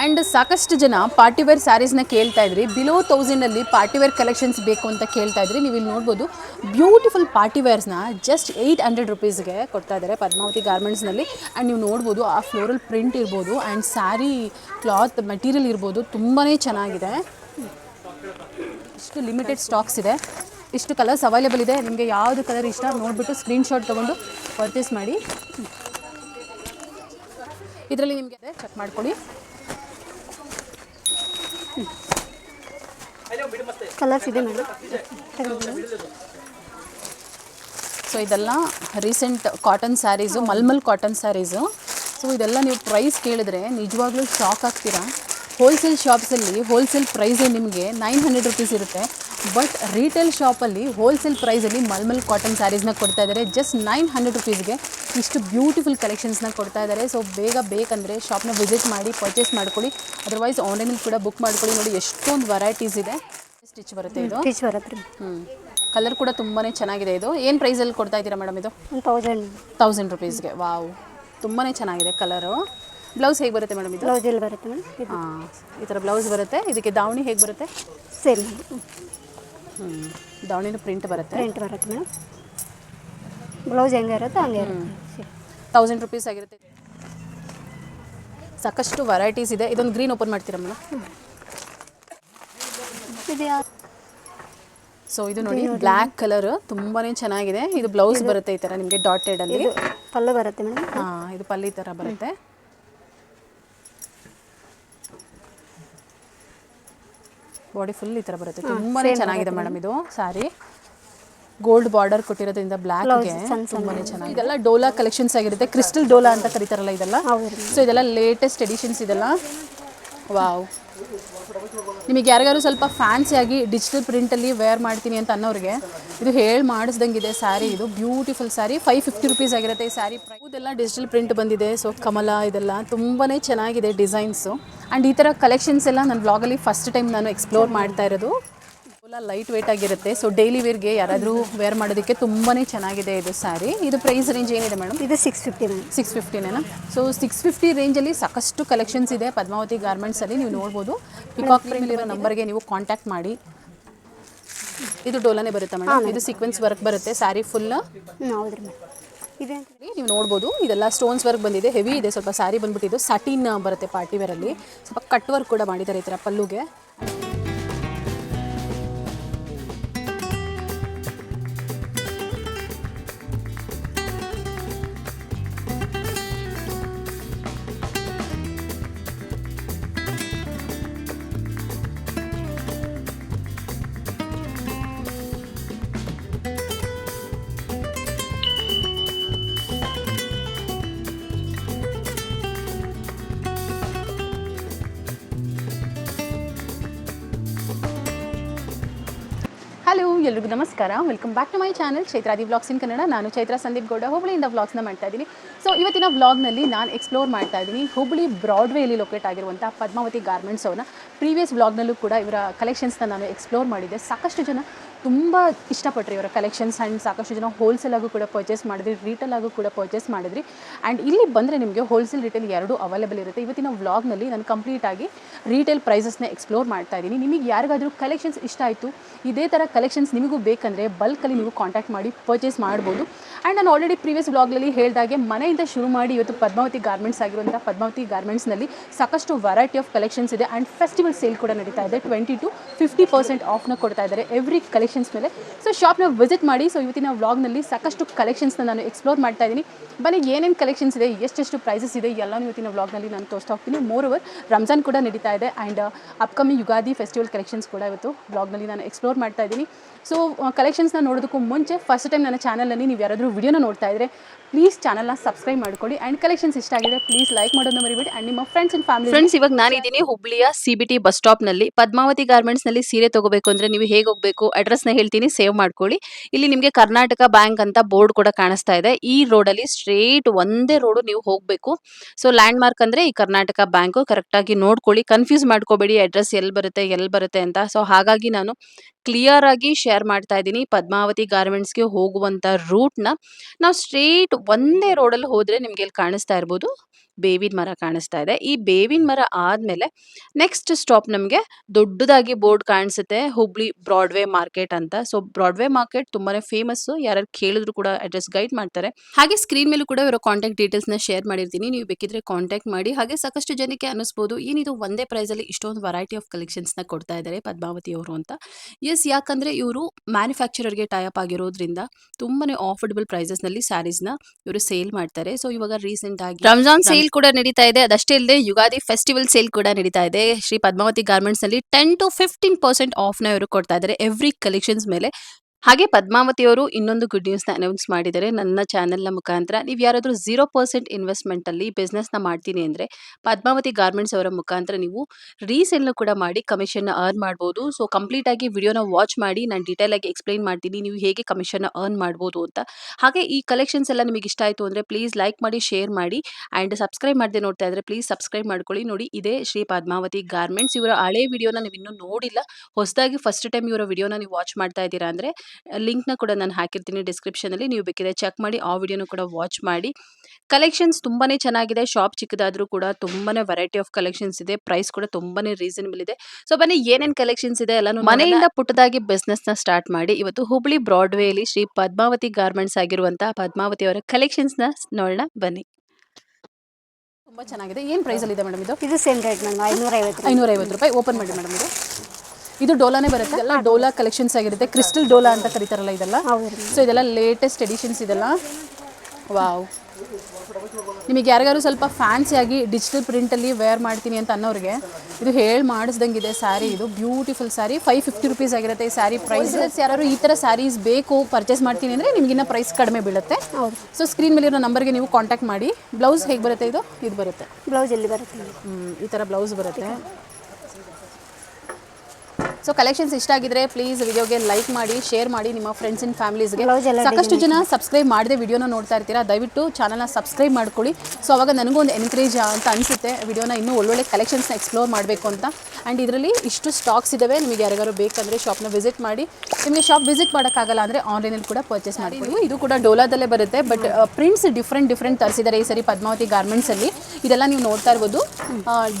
And ಸಾಕಷ್ಟು ಜನ partywear ಸ್ಯಾರೀಸ್ನ ಕೇಳ್ತಾ ಇದ್ರಿ. ಬಿಲೋ ತೌಸಂಡಲ್ಲಿ ಪಾರ್ಟಿವೇರ್ ಕಲೆಕ್ಷನ್ಸ್ ಬೇಕು ಅಂತ ಕೇಳ್ತಾ ಇದ್ರಿ. ನೀವು ಇಲ್ಲಿ ನೋಡ್ಬೋದು ಬ್ಯೂಟಿಫುಲ್ ಪಾರ್ಟಿವೇರ್ಸ್ನ ಜಸ್ಟ್ ಏಯ್ಟ್ ಹಂಡ್ರೆಡ್ ರುಪೀಸ್ಗೆ ಕೊಡ್ತಾ ಇದ್ದಾರೆ ಪದ್ಮಾವತಿ ಗಾರ್ಮೆಂಟ್ಸ್ನಲ್ಲಿ ಆ್ಯಂಡ್ ನೀವು ನೋಡ್ಬೋದು, ಆ ಫ್ಲೋರಲ್ ಪ್ರಿಂಟ್ ಇರ್ಬೋದು ಆ್ಯಂಡ್ ಸ್ಯಾರಿ ಕ್ಲಾತ್ ಮೆಟೀರಿಯಲ್ ಇರ್ಬೋದು ತುಂಬಾ ಚೆನ್ನಾಗಿದೆ. ಇಷ್ಟು ಲಿಮಿಟೆಡ್ ಸ್ಟಾಕ್ಸ್ ಇದೆ. ಇಷ್ಟು ಕಲರ್ಸ್ ಅವೈಲೇಬಲ್ ಇದೆ. ನಿಮಗೆ ಯಾವುದು ಕಲರ್ ಇಷ್ಟ ನೋಡಿಬಿಟ್ಟು ಸ್ಕ್ರೀನ್ಶಾಟ್ ತೊಗೊಂಡು ಪರ್ಚೇಸ್ ಮಾಡಿ. ಇದರಲ್ಲಿ ನಿಮಗೆ ಚೆಕ್ ಮಾಡ್ಕೊಳ್ಳಿ. ಕಲರ್ಸ್ ಇದೆ ಸೊ ಇದೆಲ್ಲ recent cotton saris mulmul cotton saris so ಇದೆಲ್ಲ ನೀವು ಪ್ರೈಸ್ ಕೇಳಿದ್ರೆ ನಿಜವಾಗ್ಲೂ ಶಾಕ್ ಆಗ್ತೀರಾ? ಹೋಲ್ಸೇಲ್ ಶಾಪ್ಸಲ್ಲಿ ಹೋಲ್ಸೇಲ್ ಪ್ರೈಸೇ ನಿಮಗೆ ನೈನ್ ಹಂಡ್ರೆಡ್ ರುಪೀಸ್ ಇರುತ್ತೆ. ಬಟ್ ರೀಟೇಲ್ ಶಾಪಲ್ಲಿ ಹೋಲ್ಸೇಲ್ ಪ್ರೈಸಲ್ಲಿ ಮಲ್ಮಲ್ ಕಾಟನ್ ಸ್ಯಾರೀಸ್ನ ಕೊಡ್ತಾ ಇದ್ದಾರೆ ಜಸ್ಟ್ ನೈನ್ ಹಂಡ್ರೆಡ್ ರುಪೀಸ್ಗೆ ಇಷ್ಟು ಬ್ಯೂಟಿಫುಲ್ ಕಲೆಕ್ಷನ್ಸ್ನ ಕೊಡ್ತಾ ಇದ್ದಾರೆ ಸೊ ಬೇಗ ಬೇಕಂದರೆ ಶಾಪ್ನ ವಿಸಿಟ್ ಮಾಡಿ ಪರ್ಚೇಸ್ ಮಾಡ್ಕೊಳ್ಳಿ. ಅದರ್ವೈಸ್ ಆನ್ಲೈನಲ್ಲಿ ಕೂಡ ಬುಕ್ ಮಾಡ್ಕೊಳ್ಳಿ. ನೋಡಿ ಎಷ್ಟೊಂದು ವೆರೈಟೀಸ್ ಇದೆ. ಸ್ಟಿಚ್ ಬರುತ್ತೆ ಇದು. ಸ್ಟಿಚ್ ಬರುತ್ತೆ ಹ್ಞೂ ಕಲರ್ ಕೂಡ ತುಂಬಾ ಚೆನ್ನಾಗಿದೆ ಇದು. ಏನು ಪ್ರೈಸಲ್ಲಿ ಕೊಡ್ತಾ ಇದ್ದೀರಾ ಮೇಡಮ್ ಇದು? ತೌಸಂಡ್ ತೌಸಂಡ್ ರುಪೀಸ್ಗೆ ವಾವ್ ತುಂಬಾ ಚೆನ್ನಾಗಿದೆ ಕಲರು ಬ್ಲೌಸ್ ಹೇಗೆ ಬರುತ್ತೆ ಮೇಡಮ್ ಇದು? ಬ್ಲೌಸ್ ಎಲ್ಲಿ ಬರುತ್ತೆ ಮೇಡಮ್. ಹಾಂ ಈ ಥರ ಬ್ಲೌಸ್ ಬರುತ್ತೆ. ಇದಕ್ಕೆ ದಾವಣಿ ಹೇಗೆ ಬರುತ್ತೆ? ಸೇಮ್ ಹ್ಞೂ ದಾವಣಿನೂ ಪ್ರಿಂಟ್ ಬರುತ್ತೆ. ಪ್ರಿಂಟ್ ಬರುತ್ತೆ ಮೇಡಮ್. ಬ್ಲೌಸ್ ಹೆಂಗೆ ಇರುತ್ತೆ ಹಂಗೆ ಇರುತ್ತೆ. ಸರಿ. ತೌಸಂಡ್ ರುಪೀಸ್ ಆಗಿರುತ್ತೆ. ಸಾಕಷ್ಟು ವೆರೈಟೀಸ್ ಇದೆ. ಇದೊಂದು ಗ್ರೀನ್ ಓಪನ್ ಮಾಡ್ತೀರಾ ಮೇಡಮ್? ಇದು ಯಾವ ಸೊ ಇದು ನೋಡಿ ಬ್ಲ್ಯಾಕ್ ಕಲರ್ ತುಂಬಾನೇ ಚೆನ್ನಾಗಿದೆ. ಇದು ಬ್ಲೌಸ್ ಬರುತ್ತೆ ಈ ಥರ ನಿಮಗೆ ಡಾಟೆಡ್ ಅಲ್ಲಿ. ಪಲ್ಲ ಪಲ್ಲು ಬರುತ್ತೆ ಮೇಡಮ್. ಹಾಂ ಇದು ಪಲ್ಲಿ ಥರ ಬರುತ್ತೆ. ಬಾಡಿ ಫುಲ್ ಈ ತರ ಬರುತ್ತೆ. ತುಂಬಾನೇ ಚೆನ್ನಾಗಿದೆ ಮೇಡಮ್ ಇದು ಸಾರಿ ಗೋಲ್ಡ್ ಬಾರ್ಡರ್ ಕೊಟ್ಟಿರೋದ್ರಿಂದ ಬ್ಲ್ಯಾಕ್ಗೆ ತುಂಬಾನೇ ಚೆನ್ನಾಗಿದೆ. ಇದೆಲ್ಲ ಡೋಲಾ ಕಲೆಕ್ಷನ್ಸ್ ಆಗಿರುತ್ತೆ. ಕ್ರಿಸ್ಟಲ್ ಡೋಲಾ ಅಂತ ಕರೀತಾರಲ್ಲ ಇದೆಲ್ಲ. ಸೊ ಇದೆಲ್ಲ ಲೇಟೆಸ್ಟ್ ಎಡಿಷನ್ಸ್ ಇದೆಲ್ಲ. ವಾವ್ ನಿಮಗೆ ಯಾರಿಗಾರು ಸ್ವಲ್ಪ ಫ್ಯಾನ್ಸಿ ಆಗಿ ಡಿಜಿಟಲ್ ಪ್ರಿಂಟಲ್ಲಿ ವೇರ್ ಮಾಡ್ತೀನಿ ಅಂತ ಅನ್ನೋರಿಗೆ ಇದು ಹೇಳಿ ಮಾಡಿಸ್ದಂಗಿದೆ ಸ್ಯಾರಿ ಇದು beautiful sari five fifty rupees ಆಗಿರುತ್ತೆ ಈ ಸ್ಯಾರಿ ಇದೆಲ್ಲ ಡಿಜಿಟಲ್ ಪ್ರಿಂಟ್ ಬಂದಿದೆ. ಸೊ ಕಮಲ ಇದೆಲ್ಲ ತುಂಬಾ ಚೆನ್ನಾಗಿದೆ ಡಿಸೈನ್ಸು ಆ್ಯಂಡ್ ಈ ಥರ ಕಲೆಕ್ಷನ್ಸ್ ಎಲ್ಲ ನನ್ನ ಬ್ಲಾಗಲ್ಲಿ ಫಸ್ಟ್ ಟೈಮ್ ನಾನು ಎಕ್ಸ್ಪ್ಲೋರ್ ಮಾಡ್ತಾ ಇರೋದು. ಫುಲ್ಲ ಲೈಟ್ ವೇಟ್ ಆಗಿರುತ್ತೆ. ಸೊ ಡೈಲಿ ವೇರ್ಗೆ ಯಾರಾದರೂ ವೇರ್ ಮಾಡೋದಕ್ಕೆ ತುಂಬಾ ಚೆನ್ನಾಗಿದೆ ಇದು ಸ್ಯಾರಿ ಇದು ಪ್ರೈಸ್ ರೇಂಜ್ ಏನಿದೆ ಮೇಡಮ್ ಇದು ಸಿಕ್ಸ್ ಫಿಫ್ಟಿ ಸಿಕ್ಸ್ ಫಿಫ್ಟಿನೇನಾ ಸೊ ಸಿಕ್ಸ್ ಫಿಫ್ಟಿ ರೇಂಜಲ್ಲಿ ಸಾಕಷ್ಟು ಕಲೆಕ್ಷನ್ಸ್ ಇದೆ ಪದ್ಮಾವತಿ ಗಾರ್ಮೆಂಟ್ಸಲ್ಲಿ ನೀವು ನೋಡ್ಬೋದು. ಪಿಕಾಕ್ ಇರೋ ನಂಬರ್ಗೆ ನೀವು ಕಾಂಟ್ಯಾಕ್ಟ್ ಮಾಡಿ. ಇದು ಡೋಲಾನೇ ಬರುತ್ತೆ ಮೇಡಮ್ ಇದು ಸೀಕ್ವೆನ್ಸ್ ವರ್ಕ್ ಬರುತ್ತೆ. ಸ್ಯಾರಿ ಫುಲ್ ಹ್ಞೂ ಅಂತ ಇದೆ ನೀವು ನೋಡ್ಬೋದು. ಇದೆಲ್ಲ ಸ್ಟೋನ್ಸ್ ವರ್ಕ್ ಬಂದಿದೆ. ಹೆವಿ ಇದೆ. ಸ್ವಲ್ಪ ಸ್ಯಾರಿ ಬಂದ್ಬಿಟ್ಟಿದ್ದು. ಸಟಿನ್ ಬರುತ್ತೆ ಪಾರ್ಟಿ ಅಲ್ಲಿ. ಸ್ವಲ್ಪ ಕಟ್ ವರ್ಕ್ ಕೂಡ ಮಾಡಿದ್ದಾರೆ ಈ ಥರ ಪಲ್ಲುಗೆ. ಎಲ್ರಿಗೂ ನಮಸ್ಕಾರ. Welcome back to my channel ಚೈತ್ರಾದಿ vlogs in Kannada ನಾನು ಚೈತ್ರ ಸಂದೀಪ್ ಗೌಡ. ಹುಬ್ಳಿಯಿಂದ ವ್ಲಾಗ್ಸ್ನ ಮಾಡ್ತಾ ಇದ್ದೀನಿ ಸೊ ಇವತ್ತಿನ ವ್ಲಾಗ್ನಲ್ಲಿ ನಾನು ಎಕ್ಸ್ಪ್ಲೋರ್ ಮಾಡ್ತಾ ಇದ್ದೀನಿ ಹುಬ್ಳಿ ಬ್ರಾಡ್ವೇಲಿ ಲೊಕೇಟ್ ಆಗಿರುವಂಥ ಪದ್ಮಾವತಿ ಗಾರ್ಮೆಂಟ್ಸ್ ಅವ್ರನ್ನ ಪ್ರೀವಿಯಸ್ ವ್ಲಾಗ್ನಲ್ಲೂ ಕೂಡ ಇವರ ಕಲೆಕ್ಷನ್ಸ್ನ ನಾನು ಎಕ್ಸ್ಪ್ಲೋರ್ ಮಾಡಿದ್ದೆ. ಸಾಕಷ್ಟು ಜನ ತುಂಬ ಇಷ್ಟಪಟ್ಟರು ಇವರ ಕಲೆಕ್ಷನ್ಸ್ ಆ್ಯಂಡ್ ಸಾಕಷ್ಟು ಜನ ಹೋಲ್ಸೇಲ್ ಆಗೂ ಕೂಡ ಪರ್ಚೇಸ್ ಮಾಡಿದ್ರಿ ರೀಟೇಲ್ ಆಗೂ ಕೂಡ ಪರ್ಚೇಸ್ ಮಾಡಿದ್ರಿ. ಆ್ಯಂಡ್ ಇಲ್ಲಿ ಬಂದರೆ ನಿಮಗೆ ಹೋಲ್ಸೇಲ್ ರಿಟೇಲ್ ಎರಡೂ ಅವೈಲೇಬಲ್ ಇರುತ್ತೆ. ಇವತ್ತಿನ ವ್ಲಾಗ್ನಲ್ಲಿ ನಾನು ಕಂಪ್ಲೀಟಾಗಿ ರೀಟೇಲ್ ಪ್ರೈಸಸ್ನ ಎಕ್ಸ್ಪ್ಲೋರ್ ಮಾಡ್ತಾ ಇದ್ದೀನಿ. ನಿಮಗೆ ಯಾರಿಗಾದರೂ ಕಲೆಕ್ಷನ್ಸ್ ಇಷ್ಟ ಆಯಿತು, ಇದೇ ಥರ ಕಲೆಕ್ಷನ್ಸ್ ನಿಮಗೂ ಬೇಕಂದರೆ ಬಲ್ಕಲ್ಲಿ ನೀವು ಕಾಂಟ್ಯಾಕ್ಟ್ ಮಾಡಿ ಪರ್ಚೇಸ್ ಮಾಡ್ಬೋದು. ಆ್ಯಂಡ್ ನಾನು ಆಲ್ರೆಡಿ ಪ್ರೀವಿಯಸ್ ವ್ಲಾಗ್ನಲ್ಲಿ ಹೇಳಿದಾಗೆ ಮನೆಯಿಂದ ಶುರು ಮಾಡಿ ಇವತ್ತು ಪದ್ಮಾವತಿ ಗಾರ್ಮೆಂಟ್ಸ್ ಆಗಿರುವಂಥ ಪದ್ಮಾವತಿ ಗಾರ್ಮೆಂಟ್ಸ್ನಲ್ಲಿ ಸಾಕಷ್ಟು ವೆರೈಟಿ ಆಫ್ ಕಲೆಕ್ಷನ್ಸ್ ಇದೆ. ಆ್ಯಂಡ್ ಫೆಸ್ಟಿವಲ್ ಸೇಲ್ ಕೂಡ ನಡೀತಾ ಇದೆ. ಟ್ವೆಂಟಿ ಟು ಫಿಫ್ಟಿ ಪರ್ಸೆಂಟ್ ಆಫ್ನ ಕೊಡ್ತಾ ಇದ್ದಾರೆ. ಎವ್ರಿ ಕಲೆಕ್ಷನ್ಸ್ ಮೇಲೆ. ಸೊ ಶಾಪ್ನ ವಿಸಿಟ್ ಮಾಡಿ ಸೊ ಇವತ್ತಿನ ವ್ಲಾಗ್ನಲ್ಲಿ ಸಾಕಷ್ಟು ಕಲೆಕ್ಷನ್ಸ್ನ ನಾನು ಎಕ್ಸ್ಪ್ಲೋರ್ ಮಾಡ್ತಾ ಇದ್ದೀನಿ. ಬನ್ನಿ, ಏನೇನು ಕಲೆಕ್ಷನ್ಸ್ ಇದೆ, ಎಷ್ಟೆಷ್ಟು ಪ್ರೈಸಸ್ ಇದೆ, ಎಲ್ಲನೂ ಇವತ್ತಿನ ವ್ಲಾಗ್ನಲ್ಲಿ ನಾನು ತೋರಿಸ್ತಾ ಹೋಗ್ತೀನಿ. ಮೋರ್ ಓವರ್ ರಂಜಾನ್ ಕೂಡ ನಡೀತಾ ಇದೆ and upcoming Ugadi festival collections ಕೂಡ ಇವತ್ತು ವ್ಲಾಗ್ನಲ್ಲಿ ನಾನು ಎಕ್ಸ್ಪ್ಲೋರ್ ಮಾಡ್ತಾ ಇದ್ದೀನಿ. ಸೊ ಕಲೆಕ್ಷನ್ಸ್ನ ನೋಡೋದಕ್ಕೂ ಮುಂಚೆ ಫಸ್ಟ್ ಟೈಮ್ ನನ್ನ ಚಾನಲಲ್ಲಿ ನೀವು ಯಾರಾದರೂ ವಿಡಿಯೋನ ನೋಡ್ತಾ ಇದ್ದರೆ ಪ್ಲೀಸ್ ಚಾನಲ್ನ ಸಬ್ಸ್ಕ್ರೈಬ್ ಮಾಡ್ಕೊಳ್ಳಿ. ಆ್ಯಂಡ್ ಕಲೆಕ್ಷನ್ಸ್ ಇಷ್ಟ ಆಗಿದೆ ಪ್ಲೀಸ್ ಲೈಕ್ ಮಾಡೋದು ಮರಿಬೇಡಿ. ಆ್ಯಂಡ್ ನಿಮ್ಮ ಫ್ರೆಂಡ್ಸ್ ಆ್ಯಂಡ್ ಫ್ಯಾಮಿಲಿ ಫ್ರೆಂಡ್ಸ್ ಇವಾಗ ನಾನಿದ್ದೀನಿ ಹುಬ್ಳಿಯ ಸಿ ಬಿ ಟಿ ಬಸ್ ಸ್ಟಾಪ್ನಲ್ಲಿ ಪದ್ಮಾವತಿ ಗಾರ್ಮೆಂಟ್ಸ್ನಲ್ಲಿ ಸೀರೆ ತಗೋಬೇಕು ಅಂದರೆ ನೀವು ಹೇಗೆ ಹೋಗಬೇಕು ಅಡ್ರೆಸ್ನ ಹೇಳ್ತೀನಿ ಸೇವ್ ಮಾಡ್ಕೊಳ್ಳಿ. ಇಲ್ಲಿ ನಿಮಗೆ ಕರ್ನಾಟಕ ಬ್ಯಾಂಕ್ ಅಂತ ಬೋರ್ಡ್ ಕೂಡ ಕಾಣಿಸ್ತಾ ಇದೆ. ಈ ರೋಡಲ್ಲಿ ಸ್ಟ್ರೇಟ್ ಒಂದೇ ರೋಡು ನೀವು ಹೋಗಬೇಕು. ಸೊ ಲ್ಯಾಂಡ್ ಮಾರ್ಕ್ ಅಂದರೆ ಈ ಕರ್ನಾಟಕ ಬ್ಯಾಂಕು ಕರೆಕ್ಟಾಗಿ ನೋಡ್ಕೊಳ್ಳಿ. ಕನ್ಫ್ಯೂಸ್ ಮಾಡ್ಕೋಬೇಡಿ ಅಡ್ರೆಸ್ ಎಲ್ಲಿ ಬರುತ್ತೆ ಎಲ್ಲಿ ಬರುತ್ತೆ ಅಂತ. ಸೊ ಹಾಗಾಗಿ ನಾನು ಕ್ಲಿಯರ್ ಆಗಿ ಶೇರ್ ಮಾಡ್ತಾ ಇದ್ದೀನಿ. ಪದ್ಮಾವತಿ ಗಾರ್ಮೆಂಟ್ಸ್ಗೆ ಹೋಗುವಂಥ ರೂಟ್ನ ನಾವು ಸ್ಟ್ರೇಟ್ ಒಂದೇ ರೋಡಲ್ಲಿ ಹೋದರೆ ನಿಮಗೆ ಇಲ್ಲಿ ಕಾಣಿಸ್ತಾ ಇರ್ಬೋದು. ಬೇವಿನ ಮರ ಕಾಣಿಸ್ತಾ ಇದೆ. ಈ ಬೇವಿನ ಮರ ಆದ್ಮೇಲೆ ನೆಕ್ಸ್ಟ್ ಸ್ಟಾಪ್ ನಮಗೆ ದೊಡ್ಡದಾಗಿ ಬೋರ್ಡ್ ಕಾಣಿಸುತ್ತೆ ಹುಬ್ಳಿ ಬ್ರಾಡ್ವೇ ಮಾರ್ಕೆಟ್ ಅಂತ. ಸೊ ಬ್ರಾಡ್ವೇ ಮಾರ್ಕೆಟ್ ತುಂಬಾನೇ ಫೇಮಸ್ ಯಾರು ಕೇಳಿದ್ರು ಕೂಡ ಅಡ್ರೆಸ್ ಗೈಡ್ ಮಾಡ್ತಾರೆ. ಹಾಗೆ ಸ್ಕ್ರೀನ್ ಮೇಲೂ ಕೂಡ ಇವರ ಕಾಂಟ್ಯಾಕ್ಟ್ ಡೀಟೇಲ್ಸ್ನ ಶೇರ್ ಮಾಡಿರ್ತೀನಿ. ನೀವು ಬೇಕಿದ್ರೆ ಕಾಂಟ್ಯಾಕ್ಟ್ ಮಾಡಿ. ಹಾಗೆ ಸಾಕಷ್ಟು ಜನಕ್ಕೆ ಅನಿಸ್ಬೋದು ಏನಿದು ಒಂದೇ ಪ್ರೈಸ್ ಅಲ್ಲಿ ಇಷ್ಟೊಂದು ವೆರೈಟಿ ಆಫ್ ಕಲೆಕ್ಷನ್ಸ್ನ ಕೊಡ್ತಾ ಇದ್ದಾರೆ ಪದ್ಮಾವತಿ ಅವರು ಅಂತ. ಎಸ್ ಯಾಕಂದ್ರೆ ಇವರು ಮ್ಯಾನುಫ್ಯಾಕ್ಚರರ್ಗೆ ಟೈಪ್ ಆಗಿರೋದ್ರಿಂದ ತುಂಬಾನೇ ಆಫರ್ಡಬಲ್ ಪ್ರೈಸಸ್ನಲ್ಲಿ ಸ್ಯಾರೀಸ್ನ ಇವರು ಸೇಲ್ ಮಾಡ್ತಾರೆ. ಸೊ ಇವಾಗ ರೀಸೆಂಟ್ ಆಗಿ ರಂಜಾನ್ ಸೇಲ್ ಕೂಡ ನಡೀತಾ ಇದೆ. ಅದಷ್ಟೇ ಇಲ್ಲದೆ ಯುಗಾದಿ ಫೆಸ್ಟಿವಲ್ ಸೇಲ್ ಕೂಡ ನಡೀತಾ ಇದೆ. ಶ್ರೀ ಪದ್ಮಾವತಿ ಗಾರ್ಮೆಂಟ್ಸ್ನಲ್ಲಿ ಟೆನ್ ಟು ಫಿಫ್ಟೀನ್ ಪರ್ಸೆಂಟ್ ಆಫ್ನ ಇವರು ಕೊಡ್ತಾ ಇದ್ದಾರೆ. ಎವ್ರಿ ಕಲೆಕ್ಷನ್ಸ್ ಮೇಲೆ ಹಾಗೆ ಪದ್ಮಾವತಿ ಅವರು ಇನ್ನೊಂದು ಗುಡ್ ನ್ಯೂಸ್ನ ಅನೌನ್ಸ್ ಮಾಡಿದ್ದಾರೆ ನನ್ನ ಚಾನೆಲ್ನ ಮುಖಾಂತರ. ನೀವು ಯಾರಾದರೂ ಜೀರೋ ಪರ್ಸೆಂಟ್ ಇನ್ವೆಸ್ಟ್ಮೆಂಟ್ ಅಲ್ಲಿ ಬಿಸ್ನೆಸ್ನ ಮಾಡ್ತೀನಿ ಅಂದ್ರೆ ಪದ್ಮಾವತಿ ಗಾರ್ಮೆಂಟ್ಸ್ ಅವರ ಮುಖಾಂತರ ನೀವು ರೀಸೇಲ್ ಕೂಡ ಮಾಡಿ ಕಮಿಷನ್ನ ಅರ್ನ್ ಮಾಡಬಹುದು ಸೊ ಕಂಪ್ಲೀಟ್ ಆಗಿ ವಿಡಿಯೋನ ವಾಚ್ ಮಾಡಿ, ನಾನು ಡೀಟೇಲ್ ಆಗಿ ಎಕ್ಸ್ಪ್ಲೈನ್ ಮಾಡ್ತೀನಿ ನೀವು ಹೇಗೆ ಕಮಿಷನ್ನ ಅರ್ನ್ ಮಾಡಬಹುದು ಅಂತ. ಹಾಗೆ ಈ ಕಲೆಕ್ಷನ್ಸ್ ಎಲ್ಲ ನಿಮಗೆ ಇಷ್ಟ ಆಯಿತು ಅಂದ್ರೆ ಪ್ಲೀಸ್ ಲೈಕ್ ಮಾಡಿ ಶೇರ್ ಮಾಡಿ ಅಂಡ್ ಸಬ್ಸ್ಕ್ರೈಬ್ ಮಾಡದೆ ನೋಡ್ತಾ ಇದ್ರೆ ಪ್ಲೀಸ್ ಸಬ್ಸ್ಕ್ರೈಬ್ ಮಾಡ್ಕೊಳ್ಳಿ. ನೋಡಿ ಇದೇ ಶ್ರೀ ಪದ್ಮಾವತಿ ಗಾರ್ಮೆಂಟ್ಸ್ ಇವರ ಹಳೆ ವಿಡಿಯೋನ ನೀವು ಇನ್ನೂ ನೋಡಿಲ್ಲ. ಹೊಸದಾಗಿ ಫಸ್ಟ್ ಟೈಮ್ ಇವರ ವಿಡಿಯೋನ ನೀವು ವಾಚ್ ಮಾಡ್ತಾ ಇದ್ದೀರಾ ಅಂದ್ರೆ ಲಿಂಕ್ನ ಕೂಡ ನಾನು ಹಾಕಿರ್ತೀನಿ ಡಿಸ್ಕ್ರಿಪ್ಷನ್ ಅಲ್ಲಿ ನೀವು ಬೇಕಿದ್ರೆ ಚೆಕ್ ಮಾಡಿ ಆ ವಿಡಿಯೋನು ಕೂಡ ವಾಚ್ ಮಾಡಿ. ಕಲೆಕ್ಷನ್ಸ್ ತುಂಬಾನೇ ಚೆನ್ನಾಗಿದೆ ಶಾಪ್ ಚಿಕ್ಕದಾದರೂ ಕೂಡ ತುಂಬಾನೇ ವೆರೈಟಿ ಆಫ್ ಕಲೆಕ್ಷನ್ಸ್ ಇದೆ ಪ್ರೈಸ್ ಕೂಡ ತುಂಬಾನೇ ರೀಸನಬಲ್ ಇದೆ. ಸೊ ಬನ್ನಿ ಏನೇನು ಕಲೆಕ್ಷನ್ಸ್ ಇದೆ ಎಲ್ಲ ಮನೆಯಿಂದ ಪುಟ್ಟದಾಗಿ ಬಿಸ್ನೆಸ್ನ ನ ಸ್ಟಾರ್ಟ್ ಮಾಡಿ ಇವತ್ತು ಹುಬ್ಳಿ ಬ್ರಾಡ್ವೇಲಿ ಶ್ರೀ ಪದ್ಮಾವತಿ ಗಾರ್ಮೆಂಟ್ಸ್ ಆಗಿರುವಂತಹ ಪದ್ಮಾವತಿ ಅವರ ಕಲೆಕ್ಷನ್ಸ್ನ ನ ನೋಡೋಣ ಬನ್ನಿ. ತುಂಬಾ ಚೆನ್ನಾಗಿದೆ. ಏನ್ ಪ್ರೈಸ್ ಅಲ್ಲಿ ಇದೆ ಮೇಡಮ್ ಇದು? ಇದು ಸೇಮ್ ರೇಟ್ ಮೇಡಮ್ ಐನೂರ ಐವತ್ತು ಐನೂರ ಐವತ್ತು ರೂಪಾಯಿ. ಓಪನ್ ಮಾಡಿ ಮೇಡಮ್ ಇದು. ಇದು ಡೋಲಾನೇ ಬರುತ್ತೆ. ಎಲ್ಲ ಡೋಲಾ ಕಲೆಕ್ಷನ್ಸ್ ಆಗಿರುತ್ತೆ. ಕ್ರಿಸ್ಟಲ್ ಡೋಲಾ ಅಂತ ಕರೀತಾರಲ್ಲ ಇದೆಲ್ಲ. ಸೊ ಇದೆಲ್ಲ ಲೇಟೆಸ್ಟ್ ಎಡಿಷನ್ಸ್ ಇದೆಲ್ಲ. ವಾವ್ ನಿಮಗೆ ಯಾರಿಗಾರು ಸ್ವಲ್ಪ ಫ್ಯಾನ್ಸಿ ಆಗಿ ಡಿಜಿಟಲ್ ಪ್ರಿಂಟಲ್ಲಿ ವೇರ್ ಮಾಡ್ತೀನಿ ಅಂತ ಅನ್ನೋರಿಗೆ ಇದು ಹೇಳಿ ಮಾಡಿಸ್ದಂಗಿದೆ ಸ್ಯಾರಿ ಇದು beautiful sari five fifty rupees ಆಗಿರುತ್ತೆ ಈ ಸ್ಯಾರಿ ಪ್ರೈಸ್ ಯಾರು ಈ ಥರ ಸ್ಯಾರೀಸ್ ಬೇಕು ಪರ್ಚೇಸ್ ಮಾಡ್ತೀನಿ ಅಂದರೆ ನಿಮಗಿನ್ನ ಪ್ರೈಸ್ ಕಡಿಮೆ ಬೀಳುತ್ತೆ. ಹೌದು. ಸೊ ಸ್ಕ್ರೀನ್ ಮೇಲೆ ಇರೋ ನಂಬರ್ಗೆ ನೀವು ಕಾಂಟ್ಯಾಕ್ಟ್ ಮಾಡಿ. ಬ್ಲೌಸ್ ಹೇಗೆ ಬರುತ್ತೆ ಇದು? ಇದು ಬರುತ್ತೆ. ಬ್ಲೌಸ್ ಎಲ್ಲಿ ಬರುತ್ತೆ? ಈ ಥರ ಬ್ಲೌಸ್ ಬರುತ್ತೆ. ಸೊ ಕಲೆಕ್ಷನ್ಸ್ ಇಷ್ಟ ಆಗಿದ್ರೆ ಪ್ಲೀಸ್ ವಿಡಿಯೋಗೆ ಲೈಕ್ ಮಾಡಿ ಶೇರ್ ಮಾಡಿ ನಿಮ್ಮ ಫ್ರೆಂಡ್ಸ್ ಅಂಡ್ ಫ್ಯಾಮಿಲೀಸ್ಗೆ ಸಾಕಷ್ಟು ಜನ ಸಬ್ಸ್ಕ್ರೈಬ್ ಮಾಡದೆ ವಿಡಿಯೋನ ನೋಡ್ತಾ ಇರ್ತೀರಾ ದಯವಿಟ್ಟು ಚಾನಲ್ನ ಸಬ್ಸ್ಕ್ರೈಬ್ ಮಾಡ್ಕೊಳ್ಳಿ. ಸೊ ಅವಾಗ ನನಗೂ ಒಂದು ಎನ್ಕರೇಜ್ ಅಂತ ಅನಿಸುತ್ತೆ ವಿಡಿಯೋನ ಇನ್ನೂ ಒಳ್ಳೊಳ್ಳೆ ಕಲೆಕ್ಷನ್ಸ್ನ ಎಕ್ಸ್ಪ್ಲೋರ್ ಮಾಡಬೇಕು ಅಂತ. ಆ್ಯಂಡ್ ಇದರಲ್ಲಿ ಇಷ್ಟು ಸ್ಟಾಕ್ಸ್ ಇದಾವೆ ನಿಮಗೆ ಯಾರಿಗಾರು ಬೇಕಂದರೆ ಶಾಪ್ನ ವಿಸಿಟ್ ಮಾಡಿ. ನಿಮಗೆ ಶಾಪ್ ವಿಸಿಟ್ ಮಾಡೋಕ್ಕಾಗಲ್ಲ ಅಂದರೆ ಆನ್ಲೈನಲ್ಲಿ ಕೂಡ ಪರ್ಚೇಸ್ ಮಾಡ್ಬೋದು ಇದು ಕೂಡ ಡೋಲಾದಲ್ಲೇ ಬರುತ್ತೆ ಬಟ್ ಪ್ರಿಂಟ್ಸ್ ಡಿಫ್ರೆಂಟ್ ಡಿಫ್ರೆಂಟ್ ತರಿಸಿದ್ದಾರೆ ಈ ಸರಿ ಪದ್ಮಾವತಿ ಗಾರ್ಮೆಂಟ್ಸಲ್ಲಿ ಇದೆಲ್ಲ ನೀವು ನೋಡ್ತಾ ಇರ್ಬೋದು.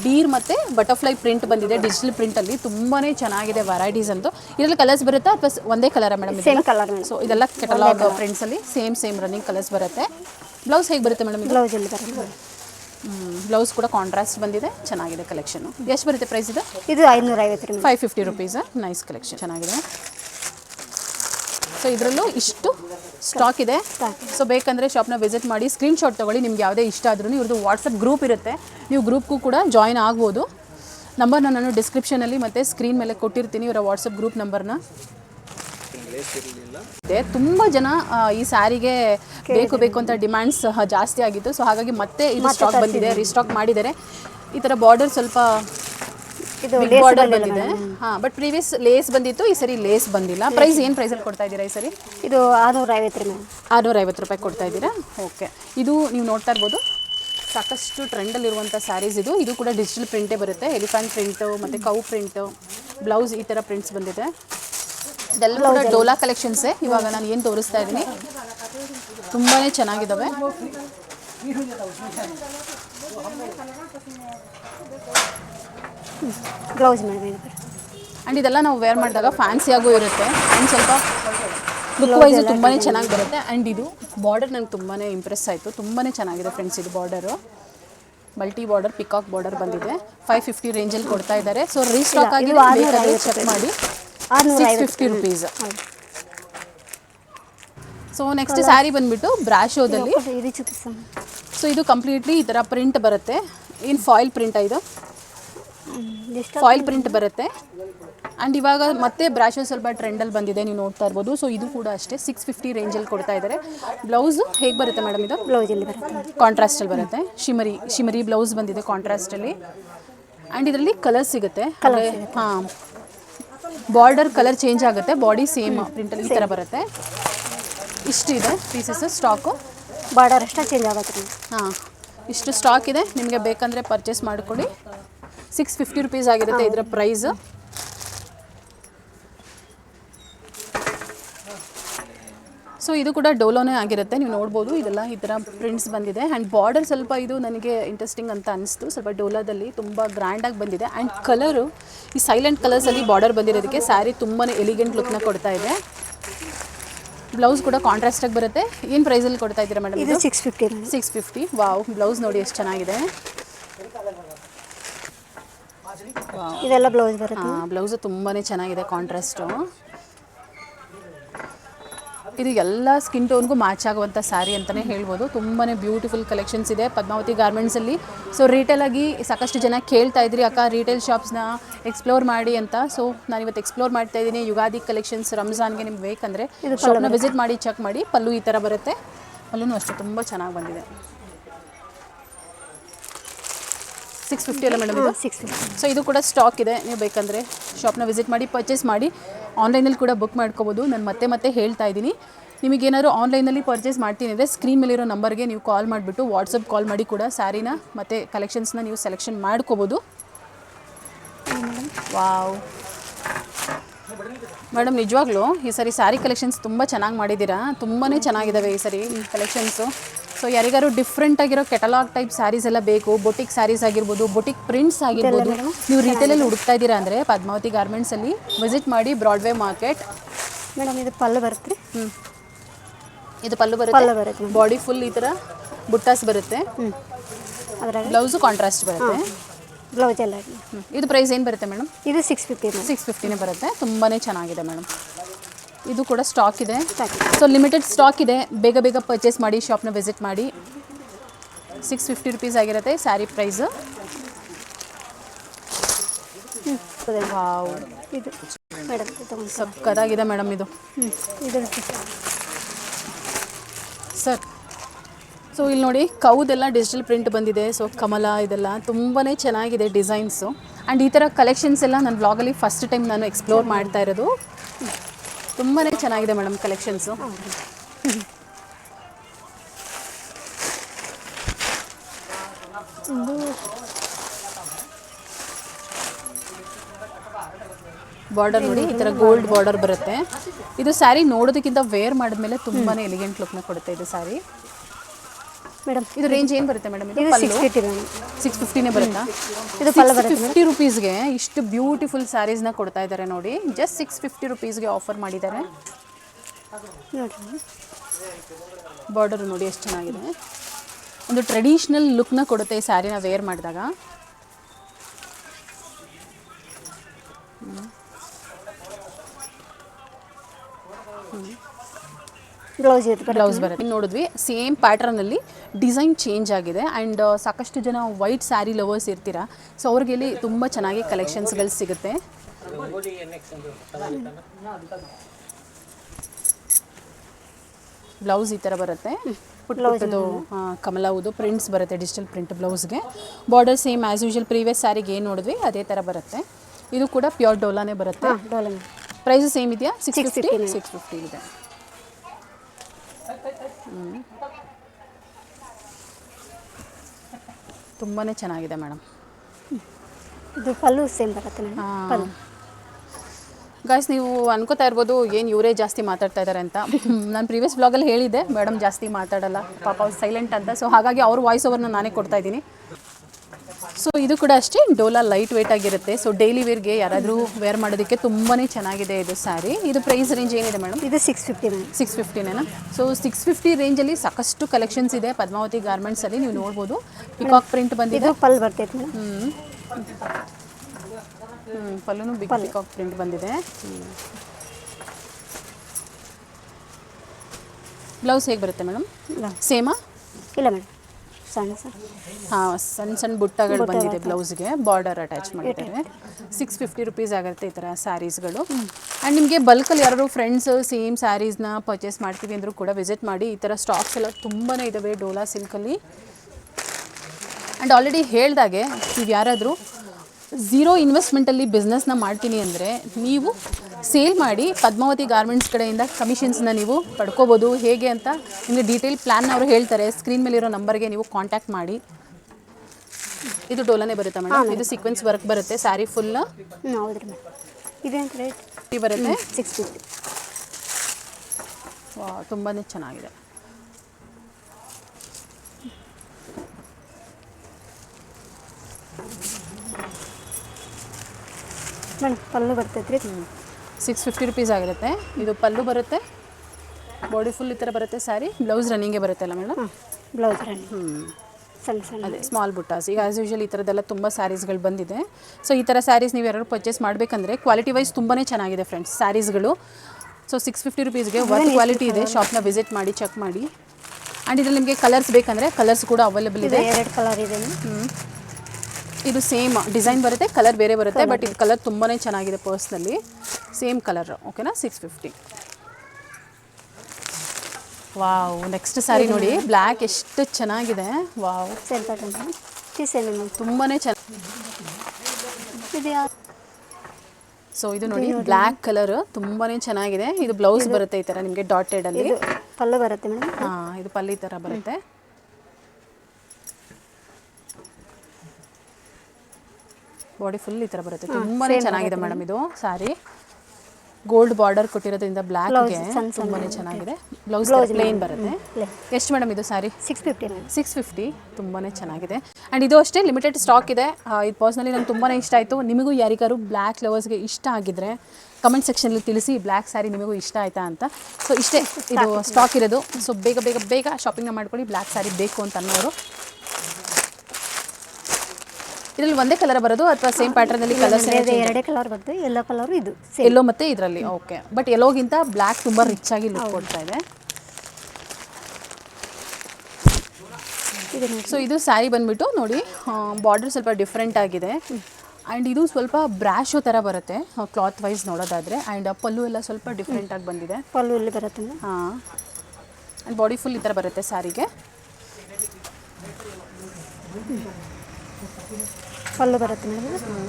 ಡೀರ್ ಮತ್ತು ಬಟರ್ಫ್ಲೈ ಪ್ರಿಂಟ್ ಬಂದಿದೆ ಡಿಜಿಟಲ್ ಪ್ರಿಂಟಲ್ಲಿ ತುಂಬಾ ಚೆನ್ನಾಗಿದೆ. ವೆರೈಟೀಸ್ ಅಂತ ಇದ್ರಲ್ಲಿ ಕಲರ್ಸ್ ಬರುತ್ತಾ ಅಥವಾ ಒಂದೇ ಕಲರ ಮೇಡಮ್ ಸೇಮ್ ಕಲರ್ ಸೊ ಇದೆಲ್ಲ ಕೆಟಲಾಗ್ ಪ್ರಿಂಟ್ಸಲ್ಲಿ ಸೇಮ್ ಸೇಮ್ ರನ್ನಿಂಗ್ ಕಲರ್ಸ್ ಬರುತ್ತೆ. ಬ್ಲೌಸ್ ಹೇಗೆ ಬರುತ್ತೆ ಮೇಡಮ್ ಬ್ಲೌಸ್ ಇಲ್ಲಿ ಬರುತ್ತೆ. ಬ್ಲೌಸ್ ಕೂಡ ಕಾಂಟ್ರಾಸ್ಟ್ ಬಂದಿದೆ. ಚೆನ್ನಾಗಿದೆ ಕಲೆಕ್ಷನ್ ಎಷ್ಟು ಬರುತ್ತೆ ಪ್ರೈಸ್ ಇದು? ಇದು ಐನೂರ ಐವತ್ತು five fifty rupees nice collection ಚೆನ್ನಾಗಿದೆ. ಸೊ ಇದರಲ್ಲೂ ಇಷ್ಟು ಸ್ಟಾಕ್ ಇದೆ. ಸೊ ಬೇಕಂದರೆ ಶಾಪ್ನ ವಿಸಿಟ್ ಮಾಡಿ ಸ್ಕ್ರೀನ್ಶಾಟ್ ತೊಗೊಳ್ಳಿ. ನಿಮ್ಗೆ ಯಾವುದೇ ಇಷ್ಟ ಆದ್ರೂ. ಇವ್ರದ್ದು ವಾಟ್ಸಪ್ ಗ್ರೂಪ್ ಇರುತ್ತೆ. ನೀವು ಗ್ರೂಪ್ಗೂ ಕೂಡ ಜಾಯಿನ್ ಆಗ್ಬೋದು. ನಂಬರ್ನ ನಾನು ಡಿಸ್ಕ್ರಿಪ್ಷನಲ್ಲಿ ಮತ್ತು ಸ್ಕ್ರೀನ್ ಮೇಲೆ ಕೊಟ್ಟಿರ್ತೀನಿ ಇವರ ವಾಟ್ಸಪ್ ಗ್ರೂಪ್ ನಂಬರ್ನ. ಇದೆ ತುಂಬ ಜನ ಈ ಸ್ಯಾರಿಗೆ ಬೇಕು ಬೇಕು ಅಂತ ಡಿಮ್ಯಾಂಡ್ಸ್ ಜಾಸ್ತಿ ಆಗಿತ್ತು. ಸೊ ಹಾಗಾಗಿ ಮತ್ತೆ ಇದು ಸ್ಟಾಕ್ ಬಂದಿದೆ ರಿಸ್ಟಾಕ್ ಮಾಡಿದ್ದಾರೆ. ಈ ಥರ ಬಾರ್ಡರ್ ಸ್ವಲ್ಪ ಬಾರ್ಡರ್ ಬಂದಿದೆ. ಹಾಂ ಬಟ್ ಪ್ರೀವಿಯಸ್ ಲೇಸ್ ಬಂದಿತ್ತು ಈ ಸರಿ ಲೇಸ್ ಬಂದಿಲ್ಲ. ಪ್ರೈಸ್ ಏನು ಪ್ರೈಸಲ್ಲಿ ಕೊಡ್ತಾ ಇದ್ದೀರಾ ಈ ಸರಿ? ಇದು ಆರುನೂರ ಐವತ್ತು ರೀ ಮೇಡಮ್. ಆರುನೂರ ಐವತ್ತು ರೂಪಾಯಿ ಕೊಡ್ತಾ ಇದ್ದೀರಾ? ಓಕೆ ಇದು ನೀವು ನೋಡ್ತಾ ಇರ್ಬೋದು. ಸಾಕಷ್ಟು ಟ್ರೆಂಡಲ್ಲಿರುವಂಥ ಸ್ಯಾರೀಸ್ ಇದು. ಇದು ಕೂಡ ಡಿಜಿಟಲ್ ಪ್ರಿಂಟೇ ಬರುತ್ತೆ. ಎಲಿಫೆಂಟ್ ಪ್ರಿಂಟು ಮತ್ತು ಕೌ ಪ್ರಿಂಟು ಬ್ಲೌಸ್ ಈ ಥರ ಪ್ರಿಂಟ್ಸ್ ಬಂದಿದೆ. ಇದೆಲ್ಲ ಕೂಡ ಡೋಲಾ ಕಲೆಕ್ಷನ್ಸೇ ಇವಾಗ ನಾನು ಏನು ತೋರಿಸ್ತಾ ಇದ್ದೀನಿ? ತುಂಬಾ ಚೆನ್ನಾಗಿದ್ದಾವೆ ಬ್ಲೌಸ್ ಆ್ಯಂಡ್ ಇದೆಲ್ಲ ನಾವು ವೇರ್ ಮಾಡಿದಾಗ ಫ್ಯಾನ್ಸಿಯಾಗೂ ಇರುತ್ತೆ. ಆ್ಯಂಡ್ ಸ್ವಲ್ಪ ಲುಕ್ ವೈಸು ತುಂಬಾ ಚೆನ್ನಾಗಿ ಬರುತ್ತೆ. ಆ್ಯಂಡ್ ಇದು ಬಾರ್ಡರ್ ನಂಗೆ ತುಂಬಾ ಇಂಪ್ರೆಸ್ ಆಯಿತು. ತುಂಬಾ ಚೆನ್ನಾಗಿದೆ ಫ್ರೆಂಡ್ಸ್ ಇದು border multi border peacock border ಬಂದಿದೆ. ಫೈವ್ ಫಿಫ್ಟಿ ರೇಂಜಲ್ಲಿ ಕೊಡ್ತಾ ಇದ್ದಾರೆ. ಸೊ ರೀಸ್ಟಾಕ್ ಆಗಿ ಚೆಕ್ ಮಾಡಿ. Six fifty rupees so next sari ಬಂದ್ಬಿಟ್ಟು ಬ್ರಾಶೋದಲ್ಲಿ ಸೊ ಇದು ಕಂಪ್ಲೀಟ್ಲಿ ಈ ಥರ ಪ್ರಿಂಟ್ ಬರುತ್ತೆ. ಏನು ಫಾಯಿಲ್ ಪ್ರಿಂಟ್ ಇದು? ಫಾಯಿಲ್ ಪ್ರಿಂಟ್ ಬರುತ್ತೆ. ಆ್ಯಂಡ್ ಇವಾಗ ಮತ್ತೆ ಬ್ರಾಶಸ್ ಸ್ವಲ್ಪ ಟ್ರೆಂಡಲ್ಲಿ ಬಂದಿದೆ ನೀವು ನೋಡ್ತಾ ಇರ್ಬೋದು. ಸೊ ಇದು ಕೂಡ ಅಷ್ಟೇ ಸಿಕ್ಸ್ ಫಿಫ್ಟಿ ರೇಂಜಲ್ಲಿ ಕೊಡ್ತಾ ಇದ್ದಾರೆ. ಬ್ಲೌಸು ಹೇಗೆ ಬರುತ್ತೆ ಮೇಡಮ್ ಇದು? ಬ್ಲೌಸಲ್ಲಿ ಬರುತ್ತೆ. ಕಾಂಟ್ರಾಸ್ಟಲ್ಲಿ ಬರುತ್ತೆ. ಶಿಮರಿ ಶಿಮರಿ ಬ್ಲೌಸ್ ಬಂದಿದೆ ಕಾಂಟ್ರಾಸ್ಟಲ್ಲಿ ಆ್ಯಂಡ್ ಇದರಲ್ಲಿ ಕಲರ್ ಸಿಗುತ್ತೆ. ಹಾಂ ಬಾರ್ಡರ್ ಕಲರ್ ಚೇಂಜ್ ಆಗುತ್ತೆ ಬಾಡಿ ಸೇಮ್ ಪ್ರಿಂಟಲ್ಲಿ ಈ ಥರ ಬರುತ್ತೆ. ಇಷ್ಟು ಇದೆ ಪೀಸಸ್ ಸ್ಟಾಕು ಬಾರ್ಡರ್ ಅಷ್ಟೇ ಚೇಂಜ್ ಆಗುತ್ತೆ ಹಾಂ ಇಷ್ಟು ಸ್ಟಾಕ್ ಇದೆ. ನಿಮಗೆ ಬೇಕಂದರೆ ಪರ್ಚೇಸ್ ಮಾಡಿಕೊಡಿ ಸಿಕ್ಸ್ ಫಿಫ್ಟಿ ರುಪೀಸ್ ಆಗಿರುತ್ತೆ ಇದರ ಪ್ರೈಸ್ ಸೊ ಇದು ಕೂಡ ಡೋಲೋನೇ ಆಗಿರುತ್ತೆ. ನೀವು ನೋಡ್ಬೋದು ಇದೆಲ್ಲ ಈ ಥರ ಪ್ರಿಂಟ್ಸ್ ಬಂದಿದೆ. ಆ್ಯಂಡ್ ಬಾರ್ಡರ್ ಸ್ವಲ್ಪ ಇದು ನನಗೆ ಇಂಟ್ರೆಸ್ಟಿಂಗ್ ಅಂತ ಅನಿಸ್ತು. ಸ್ವಲ್ಪ ಡೋಲಾದಲ್ಲಿ ತುಂಬ ಗ್ರ್ಯಾಂಡಾಗಿ ಬಂದಿದೆ. ಆ್ಯಂಡ್ ಕಲರು ಈ ಸೈಲೆಂಟ್ ಕಲರ್ಸಲ್ಲಿ ಬಾರ್ಡರ್ ಬಂದಿರೋದಕ್ಕೆ ಸ್ಯಾರಿ ತುಂಬಾ ಎಲಿಗೆಂಟ್ ಲುಕ್ನ ಕೊಡ್ತಾ ಇದೆ. ಬ್ಲೌಸ್ ಕೂಡ ಕಾಂಟ್ರಾಸ್ಟಾಗಿ ಬರುತ್ತೆ. ಏನು ಪ್ರೈಸಲ್ಲಿ ಕೊಡ್ತಾ ಇದ್ದೀರಾ ಮೇಡಮ್ ಇದು six fifty six fifty wow blouse ನೋಡಿ ಎಷ್ಟು ಚೆನ್ನಾಗಿದೆ. ಇದೆಲ್ಲ ಬ್ಲೌಸ್ ಬರುತ್ತೆ? ಬ್ಲೌಸು ತುಂಬಾ ಚೆನ್ನಾಗಿದೆ ಕಾಂಟ್ರಾಸ್ಟು ಇದು ಎಲ್ಲ ಸ್ಕಿನ್ ಟೋನ್ಗೂ ಮ್ಯಾಚ್ ಆಗುವಂಥ ಸ್ಯಾರಿ ಅಂತಲೇ ಹೇಳ್ಬೋದು. ತುಂಬಾ ಬ್ಯೂಟಿಫುಲ್ ಕಲೆಕ್ಷನ್ಸ್ ಇದೆ ಪದ್ಮಾವತಿ ಗಾರ್ಮೆಂಟ್ಸಲ್ಲಿ ಸೊ ಆಗಿ ಸಾಕಷ್ಟು ಜನ ಕೇಳ್ತಾ ಇದ್ರಿ. ಅಕ್ಕ ರೀಟೇಲ್ ಶಾಪ್ಸ್ನ ಎಕ್ಸ್ಪ್ಲೋರ್ ಮಾಡಿ ಅಂತ. ಸೊ ನಾನು ಇವತ್ತು ಎಕ್ಸ್ಪ್ಲೋರ್ ಮಾಡ್ತಾ ಇದ್ದೀನಿ. ಯುಗಾದಿ ಕಲೆಕ್ಷನ್ಸ್ ರಂಜಾನ್ಗೆ ನಿಮ್ಗೆ ಬೇಕಂದರೆ ಶಾಪ್ನ ವಿಸಿಟ್ ಮಾಡಿ ಚೆಕ್ ಮಾಡಿ. ಪಲ್ಲು ಈ ಥರ ಬರುತ್ತೆ. ಪಲ್ಲೂ ಅಷ್ಟೇ ತುಂಬ ಚೆನ್ನಾಗಿ ಬಂದಿದೆ. ಸಿಕ್ಸ್ ಫಿಫ್ಟಿ ಅಲ್ಲ ಮೇಡಮ್ ಇದು? ಸಿಕ್ಸ್ ಫಿಫ್ಟಿ ಸೊ ಇದು ಕೂಡ ಸ್ಟಾಕ್ ಇದೆ. ನೀವು ಬೇಕಂದರೆ ಶಾಪ್ನ ವಿಸಿಟ್ ಮಾಡಿ ಪರ್ಚೇಸ್ ಮಾಡಿ ಆನ್ಲೈನಲ್ಲಿ ಕೂಡ ಬುಕ್ ಮಾಡ್ಕೋಬೋದು. ನಾನು ಮತ್ತೆ ಮತ್ತೆ ಹೇಳ್ತಾ ಇದ್ದೀನಿ. ನಿಮಗೇನಾದ್ರು ಆನ್ಲೈನಲ್ಲಿ ಪರ್ಚೇಸ್ ಮಾಡ್ತೀನಿ ಅಂದರೆ ಸ್ಕ್ರೀನ್ ಮೇಲಿರೋ ನಂಬರ್ಗೆ ನೀವು ಕಾಲ್ ಮಾಡಿಬಿಟ್ಟು ವಾಟ್ಸಪ್ ಕಾಲ್ ಮಾಡಿ ಕೂಡ ಸ್ಯಾರಿನ ಮತ್ತು ಕಲೆಕ್ಷನ್ಸ್ನ ನೀವು ಸೆಲೆಕ್ಷನ್ ಮಾಡ್ಕೋಬೋದು. ವಾವ್ ಮೇಡಮ್ ನಿಜವಾಗ್ಲೂ ಈ ಸರಿ ಸ್ಯಾರಿ ಕಲೆಕ್ಷನ್ಸ್ ತುಂಬ ಚೆನ್ನಾಗಿ ಮಾಡಿದ್ದೀರಾ? ತುಂಬಾ ಚೆನ್ನಾಗಿದ್ದಾವೆ ಈ ಸರಿ ಕಲೆಕ್ಷನ್ಸು ಸೊ ಯಾರಿಗಾರು ಡಿಫ್ರೆಂಟ್ ಆಗಿರೋ ಕೆಟಲಾಗ್ ಟೈಪ್ ಸ್ಯಾರೀಸ್ ಎಲ್ಲ ಬೇಕು ಬೊಟಿಕ್ ಸ್ಯಾರೀಸ್ ಆಗಿರ್ಬೋದು ಬೊಟಿಕ್ ಪ್ರಿಂಟ್ಸ್ ಆಗಿರ್ಬೋದು ನೀವು ರೀಟೇಲಲ್ಲಿ ಹುಡುಕ್ತಾ ಇದ್ದೀರಾ ಅಂದರೆ ಪದ್ಮಾವತಿ ಗಾರ್ಮೆಂಟ್ಸಲ್ಲಿ ವಿಸಿಟ್ ಮಾಡಿ ಬ್ರಾಡ್ವೇ ಮಾರ್ಕೆಟ್ ಮೇಡಮ್ ಇದು ಪಲ್ಲು ಬರುತ್ತೆ? ಹ್ಞೂ ಇದು ಪಲ್ಲು ಬರುತ್ತೆ? ಬಾಡಿ ಫುಲ್ ಈ ಥರ ಬುಟ್ಟಾಸ್ ಬರುತ್ತೆ. ಹ್ಞೂ ಬ್ಲೌಸು ಕಾಂಟ್ರಾಸ್ಟ್ ಬರುತ್ತೆ. ಬ್ಲೌಸ್ ಎಲ್ಲ. ಇದು. ಪ್ರೈಸ್ ಏನು ಬರುತ್ತೆ ಮೇಡಮ್ ಇದು ಸಿಕ್ಸ್ ಫಿಫ್ಟಿ ಸಿಕ್ಸ್ ಫಿಫ್ಟಿನೇ ಬರುತ್ತೆ. ತುಂಬಾ ಚೆನ್ನಾಗಿದೆ ಮೇಡಮ್ ಇದು ಕೂಡ ಸ್ಟಾಕ್ ಇದೆ. ಸೊ ಲಿಮಿಟೆಡ್ ಸ್ಟಾಕ್ ಇದೆ. ಬೇಗ ಬೇಗ ಪರ್ಚೇಸ್ ಮಾಡಿ ಶಾಪ್ನ ವಿಸಿಟ್ ಮಾಡಿ. ಸಿಕ್ಸ್ ಫಿಫ್ಟಿ ರುಪೀಸ್ ಆಗಿರುತ್ತೆ ಸ್ಯಾರಿ ಪ್ರೈಸು ವಾವ್ ಇದು. ಮೇಡಮ್ ಸಕ್ಕದಾಗಿದೆ ಮೇಡಮ್ ಇದು. ಹ್ಞೂ ಇದು ಸರ್ ಸೊ ಇಲ್ಲಿ ನೋಡಿ ಕೌದೆಲ್ಲ ಡಿಜಿಟಲ್ ಪ್ರಿಂಟ್ ಬಂದಿದೆ. ಸೊ ಕಮಲ ಇದೆಲ್ಲ ತುಂಬಾ ಚೆನ್ನಾಗಿದೆ ಡಿಸೈನ್ಸು ಆ್ಯಂಡ್ ಈ ಥರ ಕಲೆಕ್ಷನ್ಸ್ ಎಲ್ಲ ನನ್ನ ಬ್ಲಾಗಲ್ಲಿ ಫಸ್ಟ್ ಟೈಮ್ ನಾನು ಎಕ್ಸ್ಪ್ಲೋರ್ ಮಾಡ್ತಾ ಇರೋದು. ತುಂಬಾ ಚೆನ್ನಾಗಿದೆ ಮೇಡಮ್ ಕಲೆಕ್ಷನ್ಸು. ಬಾರ್ಡರ್ ನೋಡಿ ಈ ತರ ಗೋಲ್ಡ್ ಬಾರ್ಡರ್ ಬರುತ್ತೆ. ಇದು ಸ್ಯಾರಿ ನೋಡೋದಕ್ಕಿಂತ ವೇರ್ ಮಾಡಿದ್ಮೇಲೆ ತುಂಬಾ ಎಲಿಗೆಂಟ್ ಲುಕ್ನ ಕೊಡುತ್ತೆ ಇದು ಸ್ಯಾರಿ. ಮೇಡಮ್ ಇದು ರೇಂಜ್ ಏನು ಬರುತ್ತೆ ಮೇಡಮ್? ಇದು ಸಿಕ್ಸ್ ಫಿಫ್ಟಿ ಸಿಕ್ಸ್ ಫಿಫ್ಟಿನೇ ಬರುತ್ತಾ? ಇದು ಫಿಫ್ಟಿ ರುಪೀಸ್ಗೆ ಇಷ್ಟು ಬ್ಯೂಟಿಫುಲ್ ಸ್ಯಾರೀಸ್ನ ಕೊಡ್ತಾ ಇದ್ದಾರೆ ನೋಡಿ. ಜಸ್ಟ್ ಸಿಕ್ಸ್ ಫಿಫ್ಟಿ ರುಪೀಸ್ಗೆ ಆಫರ್ ಮಾಡಿದ್ದಾರೆ. ಬಾರ್ಡರ್ ನೋಡಿ ಎಷ್ಟು ಚೆನ್ನಾಗಿದೆ. ಒಂದು ಟ್ರೆಡಿಷ್ನಲ್ ಲುಕ್ನ ಕೊಡುತ್ತೆ ಈ ಸ್ಯಾರಿನ ವೇರ್ ಮಾಡಿದಾಗ. ಬ್ಲೌಸ್ ಬ್ಲೌಸ್ ಬರುತ್ತೆ. ನೋಡಿದ್ವಿ. ಸೇಮ್ ಪ್ಯಾಟ್ರನಲ್ಲಿ ಡಿಸೈನ್ ಚೇಂಜ್ ಆಗಿದೆ. ಆ್ಯಂಡ್ ಸಾಕಷ್ಟು ಜನ ವೈಟ್ ಸ್ಯಾರಿ ಲವರ್ಸ್ ಇರ್ತೀರಾ. ಸೊ ಅವ್ರಿಗೆ ಇಲ್ಲಿ ತುಂಬ ಚೆನ್ನಾಗಿ ಕಲೆಕ್ಷನ್ಸ್ಗಳು ಸಿಗುತ್ತೆ. ಬ್ಲೌಸ್ ಈ ಥರ ಬರುತ್ತೆ. ಪುಟ್ಟ ಪುಟ್ಟದು ಆ, ಕಮಲ ಹೂದು ಪ್ರಿಂಟ್ಸ್ ಬರುತ್ತೆ digital print ಬ್ಲೌಸ್ಗೆ border same as usual previous ಸ್ಯಾರಿಗೆ ಏನು ನೋಡಿದ್ವಿ? ಅದೇ ಥರ ಬರುತ್ತೆ. ಇದು ಕೂಡ ಪ್ಯೂರ್ ಡೋಲಾನೇ ಬರುತ್ತೆ. ಪ್ರೈಸ್ ಸೇಮ್ ಇದೆಯಾ? ಸಿಕ್ಸ್ 650 ಫಿಫ್ಟಿ ಸಿಕ್ಸ್ ಫಿಫ್ಟಿ ಇದೆ. ತುಂಬಾ ಚೆನ್ನಾಗಿದೆ ಮೇಡಮ್. ಇದು ಪಲ್ಲು ಸೇಮ್ ಬರುತ್ತೆ ಪಲ್ಲು. ಗಾಯ್ಸ್ ನೀವು ಅನ್ಕೋತಾ ಇರ್ಬೋದು ಏನು ಇವರೇ ಜಾಸ್ತಿ ಮಾತಾಡ್ತಾ ಇದ್ದಾರೆ ಅಂತ. ನಾನು ಪ್ರೀವಿಯಸ್ ಬ್ಲಾಗಲ್ಲಿ ಹೇಳಿದ್ದೆ ಮೇಡಮ್ ಜಾಸ್ತಿ ಮಾತಾಡಲ್ಲ ಪಾಪ ಅವ್ರು ಸೈಲೆಂಟ್ ಅಂತ. ಸೊ ಹಾಗಾಗಿ ಅವ್ರ ವಾಯ್ಸ್ ಓವರ್ನ ನಾನೇ ಕೊಡ್ತಾ ಇದ್ದೀನಿ. ಸೊ ಇದು ಕೂಡ ಅಷ್ಟೇ ಡೋಲಾ ಲೈಟ್ ವೇಟ್ ಆಗಿರುತ್ತೆ ಸೊ ಡೈಲಿ ವೇರ್ಗೆ ಯಾರಾದರೂ ವೇರ್ ಮಾಡೋದಕ್ಕೆ ತುಂಬಾ ಚೆನ್ನಾಗಿದೆ ಇದು ಸ್ಯಾರಿ ಇದು ಪ್ರೈಸ್ ರೇಂಜ್ ಏನಿದೆ ಮೇಡಮ್ ಇದು ಸಿಕ್ಸ್ ಫಿಫ್ಟಿ ಸಿಕ್ಸ್ ಫಿಫ್ಟಿನೇನಾ ಸೊ ಸಿಕ್ಸ್ ಫಿಫ್ಟಿ ರೇಂಜಲ್ಲಿ ಸಾಕಷ್ಟು ಕಲೆಕ್ಷನ್ಸ್ ಇದೆ. ಪದ್ಮಾವತಿ ಗಾರ್ಮೆಂಟ್ಸಲ್ಲಿ ನೀವು ನೋಡ್ಬೋದು. ಪಿಕಾಕ್ ಪ್ರಿಂಟ್ ಬಂದಿದೆ. ಪಲ್ ಪಲ್ಲು ಬರ್ತೈತೆ ಹ್ಞೂ ಹ್ಞೂ ಪಲ್ಲುನು ಬಿಗ್ ಪಿಕಾಕ್ ಪ್ರಿಂಟ್ ಬಂದಿದೆ. ಬ್ಲೌಸ್ ಹೇಗೆ ಬರುತ್ತೆ ಮೇಡಮ್ ಸೇಮಾ ಇಲ್ಲ ಮೇಡಮ್ ಸಣ್ಣ ಸಣ್ಣ. ಹಾಂ ಸಣ್ಣ ಸಣ್ಣ ಬುಟ್ಟಗಳು ಬಂದಿದೆ ಬ್ಲೌಸ್ಗೆ. ಬಾರ್ಡರ್ ಅಟ್ಯಾಚ್ ಮಾಡಿದ್ದಾರೆ ಸಿಕ್ಸ್ ಫಿಫ್ಟಿ ರುಪೀಸ್ ಆಗುತ್ತೆ ಈ ಥರ ಸ್ಯಾರೀಸ್ಗಳು ಆ್ಯಂಡ್ ನಿಮಗೆ ಬಲ್ಕಲ್ಲಿ ಯಾರು ಫ್ರೆಂಡ್ಸ್ ಸೇಮ್ ಸ್ಯಾರೀಸ್ನ ಪರ್ಚೇಸ್ ಮಾಡ್ತೀವಿ ಅಂದರೂ ಕೂಡ ವಿಸಿಟ್ ಮಾಡಿ ಈ ಥರ ಸ್ಟಾಕ್ಸ್ ಎಲ್ಲ ತುಂಬಾ ಇದ್ದಾವೆ ಡೋಲಾ ಸಿಲ್ಕಲ್ಲಿ ಆ್ಯಂಡ್ ಆಲ್ರೆಡಿ ಹೇಳ್ದಾಗೆ ನೀವು ಯಾರಾದರೂ ಝೀರೋ ಇನ್ವೆಸ್ಟ್ಮೆಂಟಲ್ಲಿ ಬಿಸ್ನೆಸ್ನ ಮಾಡ್ತೀನಿ ಅಂದರೆ ನೀವು ಸೇಲ್ ಮಾಡಿ ಪದ್ಮಾವತಿ ಗಾರ್ಮೆಂಟ್ಸ್ ಕಡೆಯಿಂದ ಕಮಿಷನ್ಸ್ನ ನೀವು ಪಡ್ಕೋಬೋದು. ಹೇಗೆ ಅಂತ ನಿಮಗೆ ಡೀಟೇಲ್ ಪ್ಲ್ಯಾನ್ ಅವರು ಹೇಳ್ತಾರೆ. ಸ್ಕ್ರೀನ್ ಮೇಲಿರೋ ನಂಬರ್ಗೆ ನೀವು ಕಾಂಟ್ಯಾಕ್ಟ್ ಮಾಡಿ. ಇದು ಡೋಲನೇ ಬರುತ್ತೆ ಮೇಡಮ್ ಇದು ಸೀಕ್ವೆನ್ಸ್ ವರ್ಕ್ ಬರುತ್ತೆ. ಸ್ಯಾರಿ ಫುಲ್ ರೇಟ್ ಬರುತ್ತೆ ಸಿಕ್ಸ್ ಫಿಫ್ಟಿ ತುಂಬಾ ಚೆನ್ನಾಗಿದೆ. ಮೇಡಮ್ ಪಲ್ಲು ಬರ್ತೈತೆ ರೀ ಸಿಕ್ಸ್ ಫಿಫ್ಟಿ ರುಪೀಸ್ ಆಗಿರುತ್ತೆ. ಇದು ಪಲ್ಲು ಬರುತ್ತೆ. ಬಾಡಿ ಫುಲ್ ಈ ಥರ ಬರುತ್ತೆ ಸ್ಯಾರಿ ಬ್ಲೌಸ್ ರನ್ನಿಂಗೇ ಬರುತ್ತೆ ಅಲ್ಲ ಮೇಡಮ್ ಬ್ಲೌಸ್ ರನ್ನಿಂಗ್ ಹ್ಞೂ ಸಣ್ಣ ಸಣ್ಣ. ಅದೇ ಸ್ಮಾಲ್ ಬುಟ್ಟಾಸ್. ಈಗ ಆ್ಯಸ್ ಯೂಶಲ್ ಈ ಥರದ್ದೆಲ್ಲ ತುಂಬ ಸ್ಯಾರೀಸ್ಗಳು ಬಂದಿದೆ. ಸೊ ಈ ಥರ ಸ್ಯಾರೀಸ್ ನೀವು ಯಾರು ಪರ್ಚೇಸ್ ಮಾಡಬೇಕಂದ್ರೆ ಕ್ವಾಲಿಟಿ ವೈಸ್ ತುಂಬಾ ಚೆನ್ನಾಗಿದೆ ಫ್ರೆಂಡ್ಸ್ ಸ್ಯಾರೀಸ್ಗಳು ಸೊ ಸಿಕ್ಸ್ ಫಿಫ್ಟಿ ರುಪೀಸ್ಗೆ ವರ್ತ್ ಕ್ವಾಲಿಟಿ ಇದೆ. ಶಾಪ್ನ ವಿಸಿಟ್ ಮಾಡಿ ಚೆಕ್ ಮಾಡಿ. ಆ್ಯಂಡ್ ಇದರಲ್ಲಿ ನಿಮಗೆ ಕಲರ್ಸ್ ಬೇಕಂದರೆ ಕಲರ್ಸ್ ಕೂಡ ಅವೈಲೇಬಲ್ ಇದೆ ಎರಡು ಕಲರ್ ಇದೆ. ಹ್ಞೂ. ಇದು ಸೇಮ್ ಡಿಸೈನ್ ಬರುತ್ತೆ ಕಲರ್ ಬೇರೆ ಬರುತ್ತೆ ಬಟ್ ಇದು ಕಲರ್ ತುಂಬಾ ಚೆನ್ನಾಗಿದೆ ಪರ್ಸ್ನಲ್ಲಿ. ಸೇಮ್ ಕಲರ್ ಓಕೆನಾ six fifty wow next sari ನೋಡಿ. ಬ್ಲ್ಯಾಕ್ ಎಷ್ಟು ಚೆನ್ನಾಗಿದೆ. ವಾವ್ ತುಂಬಾ ಚೆನ್ನಾಗಿ ಇದು ಸೊ ಇದು ನೋಡಿ ಬ್ಲ್ಯಾಕ್ ಕಲರ್ ತುಂಬಾ ಚೆನ್ನಾಗಿದೆ. ಇದು ಬ್ಲೌಸ್ ಬರುತ್ತೆ ಈ ಥರ ನಿಮಗೆ ಡಾಟೆಡ್ ಅಲ್ಲಿ. ಇದು ಪಲ್ಲು ಬರುತ್ತೆ ಹಾ ಹಾಂ ಇದು ಪಲ್ಲಿ ಥರ ಬರುತ್ತೆ. ಬಾಡಿ ಫುಲ್ ಈ ತರ ಬರುತ್ತೆ. ತುಂಬಾನೇ ಚೆನ್ನಾಗಿದೆ ಮೇಡಮ್. ಇದು ಸಾರಿ ಗೋಲ್ಡ್ ಬಾರ್ಡರ್ ಕೊಟ್ಟಿರೋದ್ರಿಂದ ಬ್ಲ್ಯಾಕ್ಗೆ ತುಂಬಾನೇ ತುಂಬಾ ಚೆನ್ನಾಗಿದೆ. ಬ್ಲೌಸ್ ಪ್ಲೇನ್ ಬರುತ್ತೆ. ಎಷ್ಟು ಮೇಡಮ್ ಇದು sari six fifty six fifty ತುಂಬಾನೇ ಚೆನ್ನಾಗಿದೆ. ಅಂಡ್ ಇದು ಅಷ್ಟೇ ಲಿಮಿಟೆಡ್ ಸ್ಟಾಕ್ ಇದೆ. ಇದು ಪರ್ಸ್ನಲಿ ನಂಗೆ ತುಂಬಾನೇ ಇಷ್ಟ ಆಯಿತು. ನಿಮಗೂ ಯಾರಿಗಾರು ಬ್ಲ್ಯಾಕ್ ಲವರ್ಸ್ಗೆ ಇಷ್ಟ ಆಗಿದ್ರೆ ಕಮೆಂಟ್ ಸೆಕ್ಷನಲ್ಲಿ ತಿಳಿಸಿ ಬ್ಲ್ಯಾಕ್ ಸ್ಯಾರಿ ನಿಮಗೂ ಇಷ್ಟ ಆಯ್ತಾ ಅಂತ. ಸೊ ಇಷ್ಟೇ ಇದು ಸ್ಟಾಕ್ ಇರೋದು. ಸೊ ಬೇಗ ಬೇಗ ಬೇಗ ಶಾಪಿಂಗ್ನ ಮಾಡ್ಕೊಳ್ಳಿ. ಬ್ಲ್ಯಾಕ್ ಸ್ಯಾರಿ ಬೇಕು ಅಂತ ಅನ್ನೋರು. ಇದರಲ್ಲಿ ಒಂದೇ ಕಲರ್ ಬರೋದು ಅಥವಾ ಸೇಮ್ ಪ್ಯಾಟರ್ನಲ್ಲಿ ಕಲರ್ಸ್ ಇದೆ ಎರಡೇ ಕಲರ್ ಬರ್ತದೆ ಎಲ್ಲೋ ಕಲರ್ ಇದು ಎಲ್ಲೋ ಮತ್ತೆ ಇದರಲ್ಲಿ ಓಕೆ ಬಟ್ ಎಲ್ಲೋಗಿಂತ ಬ್ಲ್ಯಾಕ್ ತುಂಬಾ ರಿಚ್ ಆಗಿ ಲುಕ್ ಕೊಡ್ತಾ ಇದೆ. ಸೊ ಇದು ಸ್ಯಾರಿ ಬಂದ್ಬಿಟ್ಟು ನೋಡಿ ಬಾರ್ಡರ್ ಸ್ವಲ್ಪ ಡಿಫ್ರೆಂಟ್ ಆಗಿದೆ. ಆ್ಯಂಡ್ ಇದು ಸ್ವಲ್ಪ ಬ್ರ್ಯಾಶೋ ಥರ ಬರುತ್ತೆ ಕ್ಲಾತ್ ವೈಸ್ ನೋಡೋದಾದರೆ. ಆ್ಯಂಡ್ ಪಲ್ಲು ಎಲ್ಲ ಸ್ವಲ್ಪ ಡಿಫ್ರೆಂಟ್ ಆಗಿ ಬಂದಿದೆ. ಪಲ್ಲು ಇಲ್ಲಿ ಬರುತ್ತೆ ಹಾಂ. ಆ್ಯಂಡ್ ಬಾಡಿ ಫುಲ್ ಈ ಥರ ಬರುತ್ತೆ ಸ್ಯಾರಿಗೆ ಪಲ್ಲು ಬರುತ್ತೆ ಮೇಡಮ್?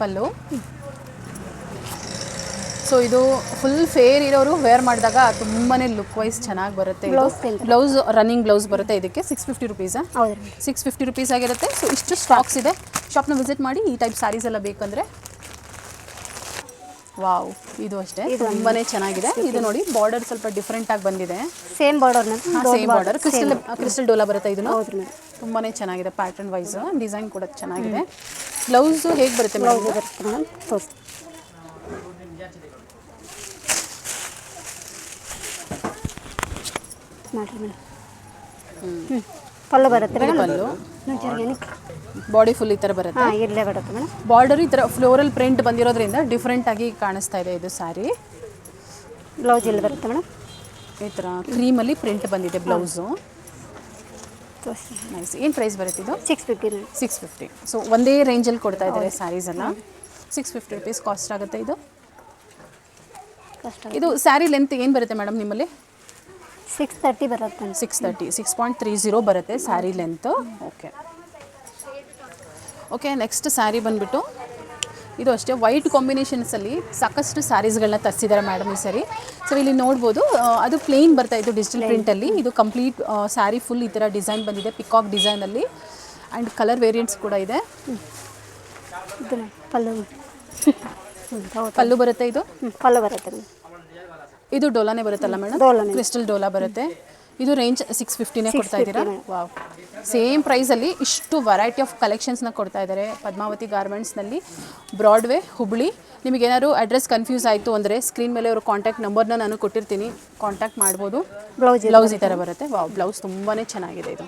ಪಲ್ಲು? ಸೊ ಇದು ಫುಲ್ ಫೇರ್ ಇರೋರು ವೇರ್ ಮಾಡಿದಾಗ ತುಂಬಾ ಲುಕ್ ವೈಸ್ ಚೆನ್ನಾಗಿ ಬರುತ್ತೆ ಬ್ಲೌಸ್ ರನ್ನಿಂಗ್ ಬ್ಲೌಸ್ ಬರುತ್ತೆ ಇದಕ್ಕೆ. ಸಿಕ್ಸ್ ಫಿಫ್ಟಿ ರುಪೀಸಾ ಸಿಕ್ಸ್ ಫಿಫ್ಟಿ ರುಪೀಸ್ ಆಗಿರುತ್ತೆ. ಸೊ ಇಷ್ಟು ಸ್ಟಾಕ್ಸ್ ಇದೆ. ಶಾಪ್ನ ವಿಸಿಟ್ ಮಾಡಿ ಈ ಟೈಪ್ ಸ್ಯಾರೀಸ್ ಎಲ್ಲ ಬೇಕಂದ್ರೆ ವಾವ್ ಇದು ಅಷ್ಟೇ? ತುಂಬಾನೇ ಚೆನ್ನಾಗಿದೆ. ಇದು ನೋಡಿ ಬಾರ್ಡರ್ ಸ್ವಲ್ಪ ಡಿಫ್ರೆಂಟ್ ಆಗಿ ಬಂದಿದೆ. Same border same border crystal crystal Dhola ಬರುತ್ತೆ ಇದನ್ನು? ತುಂಬಾನೇ ಚೆನ್ನಾಗಿದೆ ಪ್ಯಾಟರ್ನ್ ವೈಸ್ ಡಿಸೈನ್ ಕೂಡ ಚೆನ್ನಾಗಿದೆ. ಬ್ಲೌಸ್ ಹೇಗೆ ಬರುತ್ತೆ ಮೇಡಮ್ ಪಲ್ಲು ಬರುತ್ತೆ ಪಲ್ಲು. ಬಾಡಿ ಫುಲ್ ಈ ಥರ ಬರುತ್ತೆ? ಹಾಂ ಇಲ್ಲೇ ಬರುತ್ತೆ ಮೇಡಮ್. ಬಾರ್ಡರ್ ಈ ಥರ ಫ್ಲೋರಲ್ ಪ್ರಿಂಟ್ ಬಂದಿರೋದ್ರಿಂದ ಡಿಫ್ರೆಂಟ್ ಆಗಿ ಕಾಣಿಸ್ತಾ ಇದೆ ಇದು ಸ್ಯಾರಿ ಬ್ಲೌಸ್ ಇಲ್ಲಿ ಬರುತ್ತೆ ಮೇಡಮ್. ಈ ಥರ ಕ್ರೀಮಲ್ಲಿ ಪ್ರಿಂಟ್ ಬಂದಿದೆ ಬ್ಲೌಸು ನೈಸ್ ಏನು ಪ್ರೈಸ್ ಬರುತ್ತೆ ಇದು? Six fifty six fifty so ಒಂದೇ ರೇಂಜಲ್ಲಿ ಕೊಡ್ತಾ ಇದ್ದಾರೆ ಸ್ಯಾರೀಸ್ ಎಲ್ಲ ಸಿಕ್ಸ್ ಫಿಫ್ಟಿ ರುಪೀಸ್ ಕಾಸ್ಟ್ ಆಗುತ್ತೆ ಇದು? ಇದು ಸ್ಯಾರಿ ಲೆಂತ್ ಏನು ಬರುತ್ತೆ ಮೇಡಮ್ ನಿಮ್ಮಲ್ಲಿ? ಸಿಕ್ಸ್ ತರ್ಟಿ ಬರುತ್ತೆ. Six thirty six point three zero ಬರುತ್ತೆ sari length okay okay next sari ಬಂದುಬಿಟ್ಟು ಇದು ಅಷ್ಟೇ ವೈಟ್ ಕಾಂಬಿನೇಷನ್ಸಲ್ಲಿ ಸಾಕಷ್ಟು ಸ್ಯಾರೀಸ್ಗಳನ್ನ ತರಿಸಿದ್ದಾರೆ ಮೇಡಮ್ ಈ ಸರಿ ಸೊ ಇಲ್ಲಿ ನೋಡ್ಬೋದು ಅದು ಪ್ಲೇನ್ ಬರ್ತಾ ಇತ್ತು ಡಿಜಿಟಲ್ ಪ್ರಿಂಟಲ್ಲಿ ಇದು ಕಂಪ್ಲೀಟ್ ಸ್ಯಾರಿ ಫುಲ್ ಈ ಥರ ಡಿಸೈನ್ ಬಂದಿದೆ ಪಿಕಾಕ್ ಡಿಸೈನಲ್ಲಿ ಆ್ಯಂಡ್ ಕಲರ್ ವೇರಿಯಂಟ್ಸ್ ಕೂಡ ಇದೆ. ಪಲ್ಲು. ಪಲ್ಲು ಬರುತ್ತೆ ಇದು? ಪಲ್ಲು ಬರುತ್ತೆ. ಇದು ಡೋಲಾನೇ ಬರುತ್ತಲ್ಲ ಮೇಡಮ್. ಕ್ರಿಸ್ಟಲ್ ಡೋಲಾ ಬರುತ್ತೆ. ಇದು ರೇಂಜ್ ಸಿಕ್ಸ್ ಫಿಫ್ಟಿನೇ ಕೊಡ್ತಾ ಇದ್ದೀರಾ. ವಾವ್ ಸೇಮ್ ಪ್ರೈಸಲ್ಲಿ ಇಷ್ಟು ವೆರೈಟಿ ಆಫ್ ಕಲೆಕ್ಷನ್ಸ್ನ ಕೊಡ್ತಾ ಇದ್ದಾರೆ. ಪದ್ಮಾವತಿ ಗಾರ್ಮೆಂಟ್ಸ್ನಲ್ಲಿ ಬ್ರಾಡ್ವೇ ಹುಬ್ಳಿ ನಿಮಗೇನಾದ್ರು ಅಡ್ರೆಸ್ ಕನ್ಫ್ಯೂಸ್ ಆಯಿತು ಅಂದರೆ ಸ್ಕ್ರೀನ್ ಮೇಲೆ ಅವರು ಕಾಂಟ್ಯಾಕ್ಟ್ ನಂಬರ್ನ ನಾನು ಕೊಟ್ಟಿರ್ತೀನಿ. ಕಾಂಟ್ಯಾಕ್ಟ್ ಮಾಡ್ಬೋದು. ಬ್ಲೌಸ್ ಬ್ಲೌಸ್ ಈ ಥರ ಬರುತ್ತೆ. ವಾವ್ ಬ್ಲೌಸ್ ತುಂಬಾ ಚೆನ್ನಾಗಿದೆ ಇದು.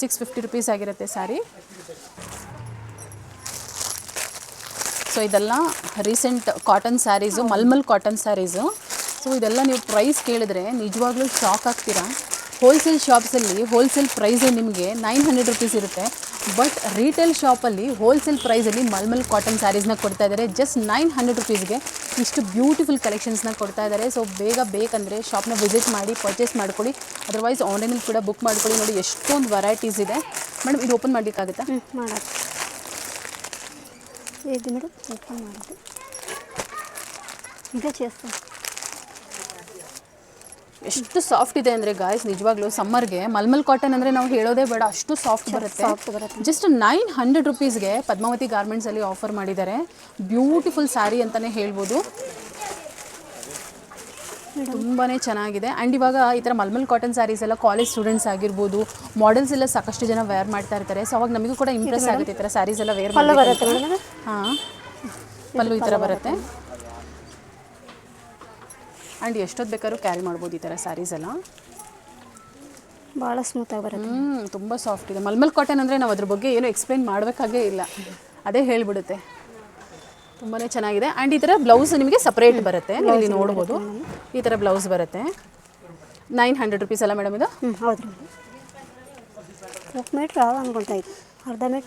ಸಿಕ್ಸ್ ಫಿಫ್ಟಿ ರುಪೀಸ್ ಆಗಿರುತ್ತೆ ಸ್ಯಾರಿ ಸೊ ಇದೆಲ್ಲ recent cotton saris mulmul cotton saris so ಇದೆಲ್ಲ ನೀವು ಪ್ರೈಸ್ ಕೇಳಿದ್ರೆ ನಿಜವಾಗ್ಲೂ ಶಾಕ್ ಆಗ್ತೀರಾ? ಹೋಲ್ಸೇಲ್ ಶಾಪ್ಸಲ್ಲಿ ಹೋಲ್ಸೇಲ್ ಪ್ರೈಸೇ ನಿಮಗೆ ನೈನ್ ಹಂಡ್ರೆಡ್ ರುಪೀಸ್ ಇರುತ್ತೆ. ಬಟ್ ರೀಟೇಲ್ ಶಾಪಲ್ಲಿ ಹೋಲ್ಸೇಲ್ ಪ್ರೈಸಲ್ಲಿ ಮಲ್ಮಲ್ ಕಾಟನ್ ಸ್ಯಾರೀಸ್ನ ಕೊಡ್ತಾ ಇದ್ದಾರೆ ಜಸ್ಟ್ ನೈನ್ ಹಂಡ್ರೆಡ್ ರುಪೀಸ್ಗೆ ಇಷ್ಟು ಬ್ಯೂಟಿಫುಲ್ ಕಲೆಕ್ಷನ್ಸ್ನ ಕೊಡ್ತಾ ಇದ್ದಾರೆ ಸೊ ಬೇಗ ಬೇಕಂದರೆ ಶಾಪ್ನ ವಿಸಿಟ್ ಮಾಡಿ ಪರ್ಚೇಸ್ ಮಾಡ್ಕೊಳ್ಳಿ. ಅದರ್ವೈಸ್ ಆನ್ಲೈನಲ್ಲಿ ಕೂಡ ಬುಕ್ ಮಾಡ್ಕೊಳ್ಳಿ ನೋಡಿ ಎಷ್ಟೊಂದು ವೆರೈಟೀಸ್ ಇದೆ. ಮೇಡಮ್ ಇದು ಓಪನ್ ಮಾಡಲಿಕ್ಕಾಗುತ್ತಾ? ಮಾಡಿ ಮೇಡಮ್ ಓಪನ್ ಚೇಸ್ತಾ ಎಷ್ಟು ಸಾಫ್ಟ್ ಇದೆ ಅಂದರೆ ಗಾಯ್ಸ್ ನಿಜವಾಗ್ಲೂ ಸಮ್ಮರ್ಗೆ ಮಲ್ಮಲ್ ಕಾಟನ್ ಅಂದರೆ ನಾವು ಹೇಳೋದೇ ಬೇಡ ಅಷ್ಟು ಸಾಫ್ಟ್ ಬರುತ್ತೆ. ಜಸ್ಟ್ ನೈನ್ ಹಂಡ್ರೆಡ್ ರುಪೀಸ್ಗೆ ಪದ್ಮಾವತಿ ಗಾರ್ಮೆಂಟ್ಸಲ್ಲಿ ಆಫರ್ ಮಾಡಿದ್ದಾರೆ. ಬ್ಯೂಟಿಫುಲ್ ಸ್ಯಾರಿ ಅಂತಲೇ ಹೇಳ್ಬೋದು. ತುಂಬಾ ಚೆನ್ನಾಗಿದೆ. ಆ್ಯಂಡ್ ಇವಾಗ ಈ ಥರ ಮಲ್ಮಲ್ ಕಾಟನ್ ಸ್ಯಾರೀಸ್ ಎಲ್ಲ ಕಾಲೇಜ್ ಸ್ಟೂಡೆಂಟ್ಸ್ ಆಗಿರ್ಬೋದು ಮಾಡೆಲ್ಸ್ ಎಲ್ಲ ಸಾಕಷ್ಟು ಜನ ವೇರ್ ಮಾಡ್ತಾ ಇರ್ತಾರೆ. ಸೊ ಅವಾಗ ನಮಗೂ ಕೂಡ ಇಂಪ್ರೆಸ್ ಆಗುತ್ತೆ ಈ ಥರ ಸ್ಯಾರೀಸ್ ಎಲ್ಲ ವೇರ್ ಹಾಂ ಪಲ್ಲು ಈ ಥರ ಬರುತ್ತೆ. ಆ್ಯಂಡ್ ಎಷ್ಟೊತ್ತು ಬೇಕಾದ್ರೂ ಕ್ಯಾರಿ ಮಾಡ್ಬೋದು ಈ ಥರ ಸ್ಯಾರೀಸ್ ಎಲ್ಲ. ಭಾಳ ಸ್ಮೂತಾಗಿ ಬರುತ್ತೆ. ಹ್ಞೂ ತುಂಬ ಸಾಫ್ಟ್ ಇದೆ. ಮಲ್ಮಲ್ ಕಾಟನ್ ಅಂದರೆ ನಾವು ಅದ್ರ ಬಗ್ಗೆ ಏನು ಎಕ್ಸ್ಪ್ಲೈನ್ ಮಾಡಬೇಕಾಗೇ ಇಲ್ಲ. ಅದೇ ಹೇಳಿಬಿಡುತ್ತೆ. ತುಂಬಾ ಚೆನ್ನಾಗಿದೆ. ಆ್ಯಂಡ್ ಈ ಥರ ಬ್ಲೌಸ್ ನಿಮಗೆ ಸಪ್ರೇಟ್ ಬರುತ್ತೆ. ನೀವು ಇಲ್ಲಿ ನೋಡ್ಬೋದು. ಈ ಥರ ಬ್ಲೌಸ್ ಬರುತ್ತೆ. ನೈನ್ ಹಂಡ್ರೆಡ್ ರುಪೀಸ್ ಅಲ್ಲ ಮೇಡಮ್ ಇದು? ಹ್ಞೂ ಹೌದು. ರೀ ಮೀಟ್ರ್ ಅನ್ಕೊಳ್ತಾ ಇತ್ತು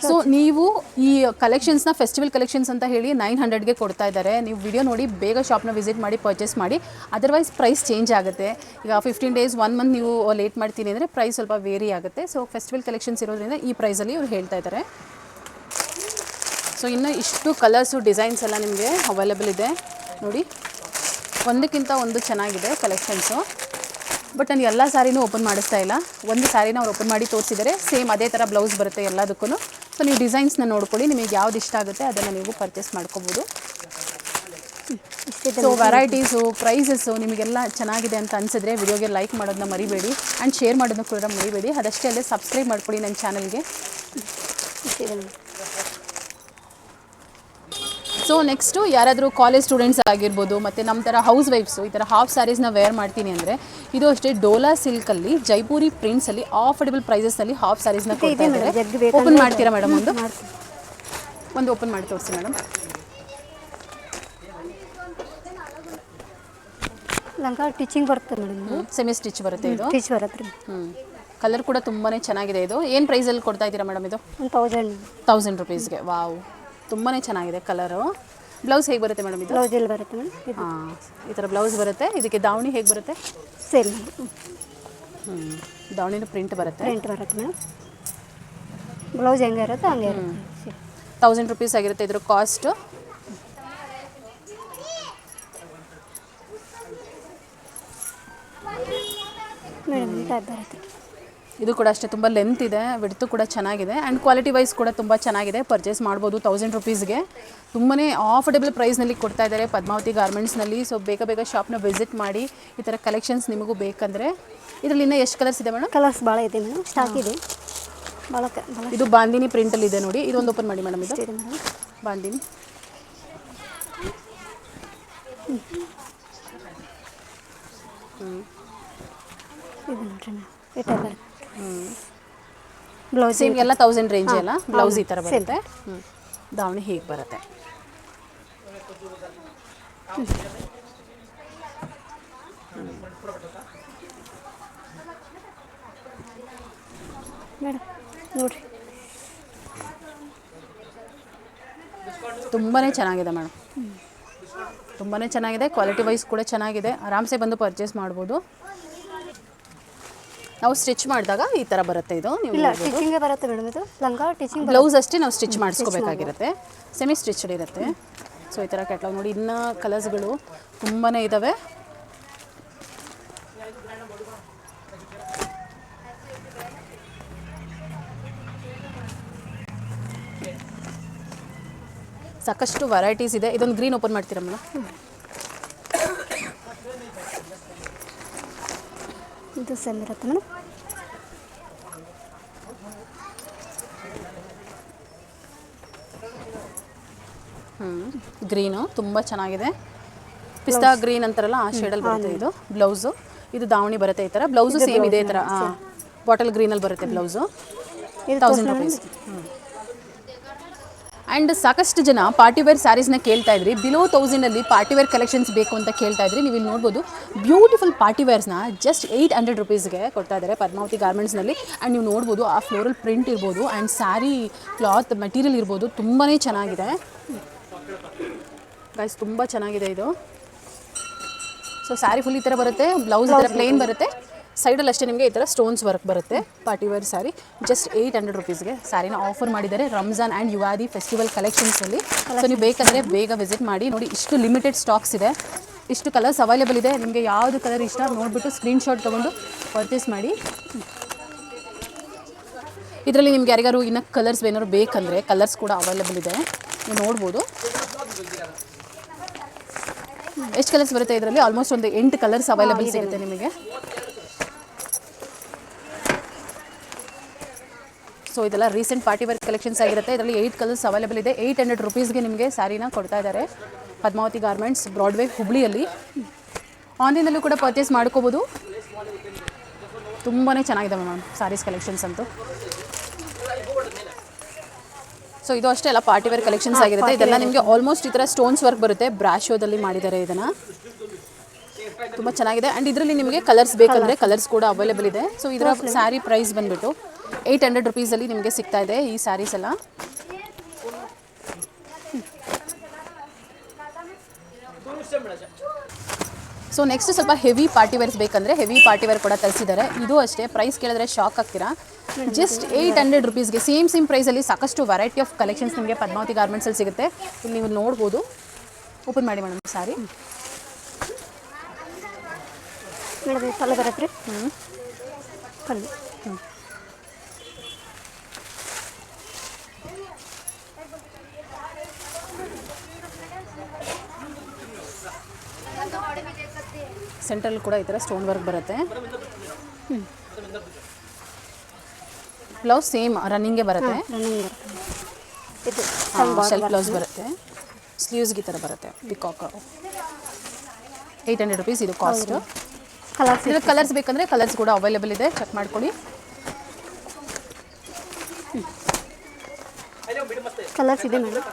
ಸೊ ನೀವು ಈ ಕಲೆಕ್ಷನ್ಸ್ನ ಫೆಸ್ಟಿವಲ್ ಕಲೆಕ್ಷನ್ಸ್ ಅಂತ ಹೇಳಿ ನೈನ್ ಹಂಡ್ರೆಡ್ಗೆ ಕೊಡ್ತಾ ಇದ್ದಾರೆ. ನೀವು ವಿಡಿಯೋ ನೋಡಿ ಬೇಗ ಶಾಪ್ನ ವಿಸಿಟ್ ಮಾಡಿ ಪರ್ಚೇಸ್ ಮಾಡಿ. ಅದರ್ವೈಸ್ ಪ್ರೈಸ್ ಚೇಂಜ್ ಆಗುತ್ತೆ. ಈಗ ಫಿಫ್ಟೀನ್ ಡೇಸ್ ಒನ್ ಮಂತ್ ನೀವು ಲೇಟ್ ಮಾಡ್ತೀನಿ ಅಂದರೆ ಪ್ರೈಸ್ ಸ್ವಲ್ಪ ವೇರಿ ಆಗುತ್ತೆ. ಸೊ ಫೆಸ್ಟಿವಲ್ ಕಲೆಕ್ಷನ್ಸ್ ಇರೋದ್ರಿಂದ ಈ ಪ್ರೈಸಲ್ಲಿ ಇವ್ರು ಹೇಳ್ತಾ ಇದ್ದಾರೆ. ಸೊ ಇನ್ನು ಇಷ್ಟು ಕಲರ್ಸು ಡಿಸೈನ್ಸ್ ಎಲ್ಲ ನಿಮಗೆ ಅವೈಲೇಬಲ್ ಇದೆ. ನೋಡಿ ಒಂದಕ್ಕಿಂತ ಒಂದು ಚೆನ್ನಾಗಿದೆ ಕಲೆಕ್ಷನ್ಸು ಬಟ್ ನಾನು ಎಲ್ಲ ಸ್ಯಾರಿನೂ ಓಪನ್ ಮಾಡಿಸ್ತಾ ಇಲ್ಲ. ಒಂದು ಸ್ಯಾರಿನ ಅವ್ರು ಓಪನ್ ಮಾಡಿ ತೋರಿಸಿದರೆ ಸೇಮ್ ಅದೇ ಥರ ಬ್ಲೌಸ್ ಬರುತ್ತೆ ಎಲ್ಲದಕ್ಕೂ ಸೊ ನೀವು ಡಿಸೈನ್ಸ್ನ ನೋಡ್ಕೊಳ್ಳಿ. ನಿಮಗೆ ಯಾವ್ದು ಇಷ್ಟ ಆಗುತ್ತೆ ಅದನ್ನು ನೀವು ಪರ್ಚೇಸ್ ಮಾಡ್ಕೋಬೋದು. ಸೊ ವೆರೈಟೀಸು ಪ್ರೈಸಸ್ಸು ನಿಮಗೆಲ್ಲ ಚೆನ್ನಾಗಿದೆ ಅಂತ ಅನಿಸಿದ್ರೆ ವಿಡಿಯೋಗೆ ಲೈಕ್ ಮಾಡೋದನ್ನ ಮರಿಬೇಡಿ. ಆ್ಯಂಡ್ ಶೇರ್ ಮಾಡೋದನ್ನ ಕೂಡ ಮರಿಬೇಡಿ. ಅದಷ್ಟೇ ಅಲ್ಲೇ ಸಬ್ಸ್ಕ್ರೈಬ್ ಮಾಡ್ಕೊಳ್ಳಿ ನನ್ನ ಚಾನಲ್ಗೆ ಸೊ ನೆಕ್ಸ್ಟು ಯಾರಾದರೂ ಕಾಲೇಜ್ ಸ್ಟೂಡೆಂಟ್ಸ್ ಆಗಿರ್ಬೋದು ಮತ್ತು ನಮ್ಮ ಥರ ಹೌಸ್ ವೈಫ್ಸು ಈ ಥರ ಹಾಫ್ ಸ್ಯಾರೀಸ್ನ ವೇರ್ ಮಾಡ್ತೀನಿ ಅಂದರೆ ಇದು ಅಷ್ಟೇ ಡೋಲಾ ಸಿಲ್ಕಲ್ಲಿ ಜೈಪುರಿ ಪ್ರಿಂಟ್ಸಲ್ಲಿ ಆಫರ್ಡಬಲ್ ಪ್ರೈಸಸ್ನಲ್ಲಿ ಹಾಫ್ ಸ್ಯಾರೀಸ್ನ ಓಪನ್ ಮಾಡ್ತೀರಾ ಮೇಡಮ್ ಒಂದು? ಒಂದು ಓಪನ್ ಮಾಡಿ ತೋರಿಸಿ ಮೇಡಮ್ ಲಂಗ ಟೀಚಿಂಗ್ ಬರುತ್ತೆ ಮೇಡಮ್ ಸೆಮಿ ಸ್ಟಿಚ್ ಬರುತ್ತೆ ಇದು. ಬರುತ್ತೆ ಹ್ಞೂ ಕಲರ್ ಕೂಡ ತುಂಬಾ ಚೆನ್ನಾಗಿದೆ ಇದು. ಏನು ಪ್ರೈಸಲ್ಲಿ ಕೊಡ್ತಾ ಇದ್ದೀರಾ ಮೇಡಮ್ ಇದು? ಒಂದು ತೌಸಂಡ್ ತೌಸಂಡ್ ರುಪೀಸ್ಗೆ ವಾವ್ ತುಂಬಾ ಚೆನ್ನಾಗಿದೆ ಕಲರು. ಬ್ಲೌಸ್ ಹೇಗೆ ಬರುತ್ತೆ ಮೇಡಮ್ ಇದು? ಬ್ಲೌಸ್ ಎಲ್ಲಿ ಬರುತ್ತೆ ಮೇಡಮ್? ಇದು. ಹಾಂ ಈ ಥರ ಬ್ಲೌಸ್ ಬರುತ್ತೆ. ಇದಕ್ಕೆ ದಾವಣಿ ಹೇಗೆ ಬರುತ್ತೆ? ಸೇಲ್ ಹ್ಞೂ ದಾವಣಿನೂ ಪ್ರಿಂಟ್ ಬರುತ್ತೆ. ಪ್ರಿಂಟ್ ಬರುತ್ತೆ ಮೇಡಮ್. ಬ್ಲೌಸ್ ಹೆಂಗೆ ಇರುತ್ತೆ ಹಂಗೆ ಸರಿ. ತೌಸಂಡ್ ರುಪೀಸ್ ಆಗಿರುತ್ತೆ ಇದ್ರ ಕಾಸ್ಟು ಮೇಡಮ್ ಬರುತ್ತೆ. ಇದು ಕೂಡ ಅಷ್ಟೇ ತುಂಬ ಲೆಂತ್ ಇದೆ ವಿಡ್ತು ಕೂಡ ಚೆನ್ನಾಗಿದೆ ಆ್ಯಂಡ್ ಕ್ವಾಲಿಟಿ ವೈಸ್ ಕೂಡ ತುಂಬ ಚೆನ್ನಾಗಿದೆ. ಪರ್ಚೇಸ್ ಮಾಡ್ಬೋದು ತೌಸಂಡ್ ರುಪೀಸ್ಗೆ ತುಂಬಾ ಆಫರ್ಡೇಬಲ್ ಪ್ರೈಸ್ನಲ್ಲಿ ಕೊಡ್ತಾ ಇದ್ದಾರೆ ಪದ್ಮಾವತಿ ಗಾರ್ಮೆಂಟ್ಸ್ನಲ್ಲಿ ಸೊ ಬೇಗ ಬೇಗ ಶಾಪ್ನ ವಿಸಿಟ್ ಮಾಡಿ ಈ ಥರ ಕಲೆಕ್ಷನ್ಸ್ ನಿಮಗೂ ಬೇಕಂದರೆ. ಇದರಲ್ಲಿ ಇನ್ನೂ ಎಷ್ಟು ಕಲರ್ಸ್ ಇದೆ ಮೇಡಮ್ ಕಲರ್ಸ್ ಭಾಳ ಇದೆ ಮೇಡಮ್ ಸ್ಟಾಕ್ ಇದೆ. ಭಾಳ ಇದು ಬಾಂದಿನಿ ಪ್ರಿಂಟಲ್ಲಿ ಇದೆ ನೋಡಿ. ಇದೊಂದು ಓಪನ್ ಮಾಡಿ ಮೇಡಮ್ ಇದು. ಇದೆ ನೋಡ್ರಿ ಬಾಂದಿನಿ. ಇದು ಬ್ಲೌಸ್ ಎಲ್ಲ ತೌಸಂಡ್ ರೇಂಜ್ ಎಲ್ಲ ಬ್ಲೌಸ್ ಈ ಥರ ಬರುತ್ತೆ? ದಾವಣಿ ಹೀಗೆ ಬರುತ್ತೆ? ಮೇಡಮ್ ನೋಡ್ರಿ. ತುಂಬಾ ಚೆನ್ನಾಗಿದೆ ಮೇಡಮ್. ತುಂಬಾ ಚೆನ್ನಾಗಿದೆ. ಕ್ವಾಲಿಟಿ ವೈಸ್ ಕೂಡ ಚೆನ್ನಾಗಿದೆ. ಆರಾಮ್ಸೆ ಬಂದು ಪರ್ಚೇಸ್ ಮಾಡ್ಬೋದು. ನಾವು ಸ್ಟಿಚ್ ಮಾಡಿದಾಗ ಈ ಥರ ಬರುತ್ತೆ ಇದು. ನೀವು ಇಲ್ಲ ಟೀಚಿಂಗೇ ಬರುತ್ತೆ ಮೇಡಮ್ ಇದು. ಲಂಗ ಟೀಚಿಂಗ್ ಬ್ಲೌಸ್ ಅಷ್ಟೇ ನಾವು ಸ್ಟಿಚ್ ಮಾಡಿಸ್ಕೋಬೇಕಾಗಿರುತ್ತೆ. ಸೆಮಿ ಸ್ಟಿಚ್ಡ್ ಇರುತ್ತೆ. ಸೊ ಈ ಥರ ಕೆಟ್ಲಾಗ್ ನೋಡಿ ಇನ್ನೂ ಕಲರ್ಸ್ಗಳು ತುಂಬಾನೇ ಇದಾವೆ. ಸಾಕಷ್ಟು ವೆರೈಟೀಸ್ ಇದೆ. ಇದೊಂದು ಗ್ರೀನ್ ಓಪನ್ ಮಾಡ್ತೀರಾ ಮೇಡಮ್? ಇದು ಸೇಮ್ ಇರುತ್ತೆ ಮೇಡಮ್. ಗ್ರೀನು ತುಂಬ ಚೆನ್ನಾಗಿದೆ. ಪಿಸ್ತಾ ಗ್ರೀನ್ ಅಂತಾರಲ್ಲ ಆ ಶೇಡಲ್ಲಿ ಬರುತ್ತೆ ಇದು. ಬ್ಲೌಸು. ಇದು ದಾವಣಿ ಬರುತ್ತೆ ಈ ಥರ ಬ್ಲೌಸು ಸೇಮ್ ಇದೆ ಈ ಥರ ಬಾಟಲ್ ಗ್ರೀನಲ್ಲಿ ಬರುತ್ತೆ ಬ್ಲೌಸು. ಇದು ತೌಸಂಡ್ ರುಪೀಸ್ ಆ್ಯಂಡ್ ಸಾಕಷ್ಟು ಜನ ಪಾರ್ಟಿ ವೇರ್ ಸ್ಯಾರೀಸ್ನ ಕೇಳ್ತಾ ಇದ್ರಿ. ಬಿಲೋ ತೌಸಂಡಲ್ಲಿ ಪಾರ್ಟಿ ವೇರ್ ಕಲೆಕ್ಷನ್ಸ್ ಬೇಕು ಅಂತ ಕೇಳ್ತಾ ಇದ್ರಿ. ನೀವು ಇಲ್ಲಿ ನೋಡ್ಬೋದು ಬ್ಯೂಟಿಫುಲ್ ಪಾರ್ಟಿ ವೇರ್ಸ್ನ ಜಸ್ಟ್ ಏಯ್ಟ್ ಹಂಡ್ರೆಡ್ ರುಪೀಸ್ಗೆ ಕೊಡ್ತಾ ಇದ್ದಾರೆ ಪದ್ಮಾವತಿ ಗಾರ್ಮೆಂಟ್ಸ್ನಲ್ಲಿ ಆ್ಯಂಡ್ ನೀವು ನೋಡ್ಬೋದು ಆ ಫ್ಲೋರಲ್ ಪ್ರಿಂಟ್ ಇರ್ಬೋದು ಆ್ಯಂಡ್ ಸ್ಯಾರಿ ಕ್ಲಾತ್ ಮೆಟೀರಿಯಲ್ ಇರ್ಬೋದು ತುಂಬಾ ಚೆನ್ನಾಗಿದೆ. ಗೈಸ್ ತುಂಬ ಚೆನ್ನಾಗಿದೆ ಇದು. ಸೊ ಸ್ಯಾರಿ ಫುಲ್ ಈ ಥರ ಬರುತ್ತೆ ಬ್ಲೌಸ್ ಈ ಥರ ಪ್ಲೇನ್ ಬರುತ್ತೆ. ಸೈಡಲ್ಲಿ ಅಷ್ಟೇ ನಿಮಗೆ ಈ ಥರ ಸ್ಟೋನ್ಸ್ ವರ್ಕ್ ಬರುತ್ತೆ. Party wear sari just eight hundred ರುಪೀಸ್ಗೆ ಸ್ಯಾರಿನ ಆಫರ್ ಮಾಡಿದ್ದಾರೆ ರಂಜಾನ್ ಆ್ಯಂಡ್ ಯುಗಾದಿ ಫೆಸ್ಟಿವಲ್ ಕಲೆಕ್ಷನ್ಸಲ್ಲಿ ಸೊ ನೀವು ಬೇಕಂದರೆ ಬೇಗ ವಿಸಿಟ್ ಮಾಡಿ. ನೋಡಿ ಇಷ್ಟು ಲಿಮಿಟೆಡ್ ಸ್ಟಾಕ್ಸ್ ಇದೆ. ಇಷ್ಟು ಕಲರ್ಸ್ ಅವೈಲೇಬಲ್ ಇದೆ. ನಿಮಗೆ ಯಾವುದು ಕಲರ್ ಇಷ್ಟ ನೋಡಿಬಿಟ್ಟು ಸ್ಕ್ರೀನ್ಶಾಟ್ ತೊಗೊಂಡು ಪರ್ಚೇಸ್ ಮಾಡಿ. ಇದರಲ್ಲಿ ನಿಮ್ಗೆ ಯಾರಿಗಾರು ಇನ್ನೂ ಕಲರ್ಸ್ ಏನಾದ್ರು ಬೇಕಂದರೆ ಕಲರ್ಸ್ ಕೂಡ ಅವೈಲೇಬಲ್ ಇದೆ. ನೀವು ನೋಡ್ಬೋದು. ಎಷ್ಟು ಕಲರ್ಸ್ ಬರುತ್ತೆ ಇದರಲ್ಲಿ? ಆಲ್ಮೋಸ್ಟ್ ಒಂದು ಎಂಟು ಕಲರ್ಸ್ ಅವೈಲೇಬಲ್ ಸಿಗುತ್ತೆ ನಿಮಗೆ. ಸೊ ಇದೆಲ್ಲ ರೀಸೆಂಟ್ ಪಾರ್ಟಿ ವೇರ್ ಕಲೆಕ್ಷನ್ಸ್ ಆಗಿರುತ್ತೆ. ಇದರಲ್ಲಿ ಏಯ್ಟ್ ಕಲರ್ಸ್ ಅವೈಲೇಬಲ್ ಇದೆ. ಏಯ್ಟ್ ಹಂಡ್ರೆಡ್ ರುಪೀಸ್ಗೆ ನಿಮಗೆ ಸ್ಯಾರಿನ ಕೊಡ್ತಾ ಇದ್ದಾರೆ. ಪದ್ಮಾವತಿ ಗಾರ್ಮೆಂಟ್ಸ್ ಬ್ರಾಡ್ವೇ ಹುಬ್ಳಿಯಲ್ಲಿ ಆನ್ಲೈನಲ್ಲೂ ಕೂಡ ಪರ್ಚೇಸ್ ಮಾಡ್ಕೋಬೋದು. ತುಂಬಾ ಚೆನ್ನಾಗಿದೆ ಮ್ಯಾಮ್ ಸ್ಯಾರೀಸ್ ಕಲೆಕ್ಷನ್ಸ್ ಅಂತೂ. ಸೊ ಇದು ಅಷ್ಟೇ ಎಲ್ಲ ಪಾರ್ಟಿ ವೇರ್ ಕಲೆಕ್ಷನ್ಸ್ ಆಗಿರುತ್ತೆ. ಇದೆಲ್ಲ ನಿಮಗೆ ಆಲ್ಮೋಸ್ಟ್ ಈ ಥರ ಸ್ಟೋನ್ಸ್ ವರ್ಕ್ ಬರುತ್ತೆ. ಬ್ರಾಶೋದಲ್ಲಿ ಮಾಡಿದ್ದಾರೆ ಇದನ್ನು. ತುಂಬ ಚೆನ್ನಾಗಿದೆ. ಆ್ಯಂಡ್ ಇದರಲ್ಲಿ ನಿಮಗೆ ಕಲರ್ಸ್ ಬೇಕಂದರೆ ಕಲರ್ಸ್ ಕೂಡ ಅವೈಲೇಬಲ್ ಇದೆ. ಸೊ ಇದರ ಸ್ಯಾರಿ ಪ್ರೈಸ್ ಬಂದುಬಿಟ್ಟು ಏಯ್ಟ್ ಹಂಡ್ರೆಡ್ ರುಪೀಸಲ್ಲಿ ನಿಮಗೆ ಸಿಗ್ತಾ ಇದೆ ಈ ಸ್ಯಾರೀಸ್ ಎಲ್ಲ. ಸೊ ನೆಕ್ಸ್ಟ್ ಸ್ವಲ್ಪ ಹೆವಿ ಪಾರ್ಟಿ ವೇರ್ಸ್ ಬೇಕಂದರೆ ಹೆವಿ ಪಾರ್ಟಿ ವೇರ್ ಕೂಡ ತರಿಸಿದ್ದಾರೆ. ಇದು ಅಷ್ಟೇ ಪ್ರೈಸ್ ಕೇಳಿದ್ರೆ ಶಾಕ್ ಆಗ್ತೀರಾ? ಜಸ್ಟ್ ಏಯ್ಟ್ ಹಂಡ್ರೆಡ್ ರುಪೀಸ್ಗೆ ಸೇಮ್ ಸೇಮ್ ಪ್ರೈಸಲ್ಲಿ ಸಾಕಷ್ಟು ವೆರೈಟಿ ಆಫ್ ಕಲೆಕ್ಷನ್ಸ್ ನಿಮಗೆ ಪದ್ಮಾವತಿ ಗಾರ್ಮೆಂಟ್ಸಲ್ಲಿ ಸಿಗುತ್ತೆ. ಇಲ್ಲಿ ನೀವು ನೋಡ್ಬೋದು. ಓಪನ್ ಮಾಡಿ ಮೇಡಮ್ ಸಾರಿ ಹ್ಞೂ ಪಲ್ಲು ಸೆಂಟ್ರಲ್ಲಿ ಕೂಡ ಈ ಥರ ಸ್ಟೋನ್ ವರ್ಕ್ ಬರುತ್ತೆ. ಬ್ಲೌಸ್ ಸೇಮ್ ರನ್ನಿಂಗೇ ಬರುತ್ತೆ. ಇದು ಬಾರ್ಡರ್ ಬ್ಲೌಸ್ ಬರುತ್ತೆ. ಸ್ಲೀವ್ಸ್ಗೆ ಈ ಥರ ಬರುತ್ತೆ ಪಿಕಾಕ್ ಏಯ್ಟ್ ಹಂಡ್ರೆಡ್ ರುಪೀಸ್ ಇದು ಕಾಸ್ಟ್ ಕಲರ್ಸ್ ಬೇಕಂದ್ರೆ ಕಲರ್ಸ್ ಬೇಕಂದರೆ ಕಲರ್ಸ್ ಕೂಡ ಅವೈಲೇಬಲ್ ಇದೆ. ಚೆಕ್ ಮಾಡ್ಕೊಳ್ಳಿ. ಕಲರ್ಸ್ ಇದೆ ಮೇಡಮ್.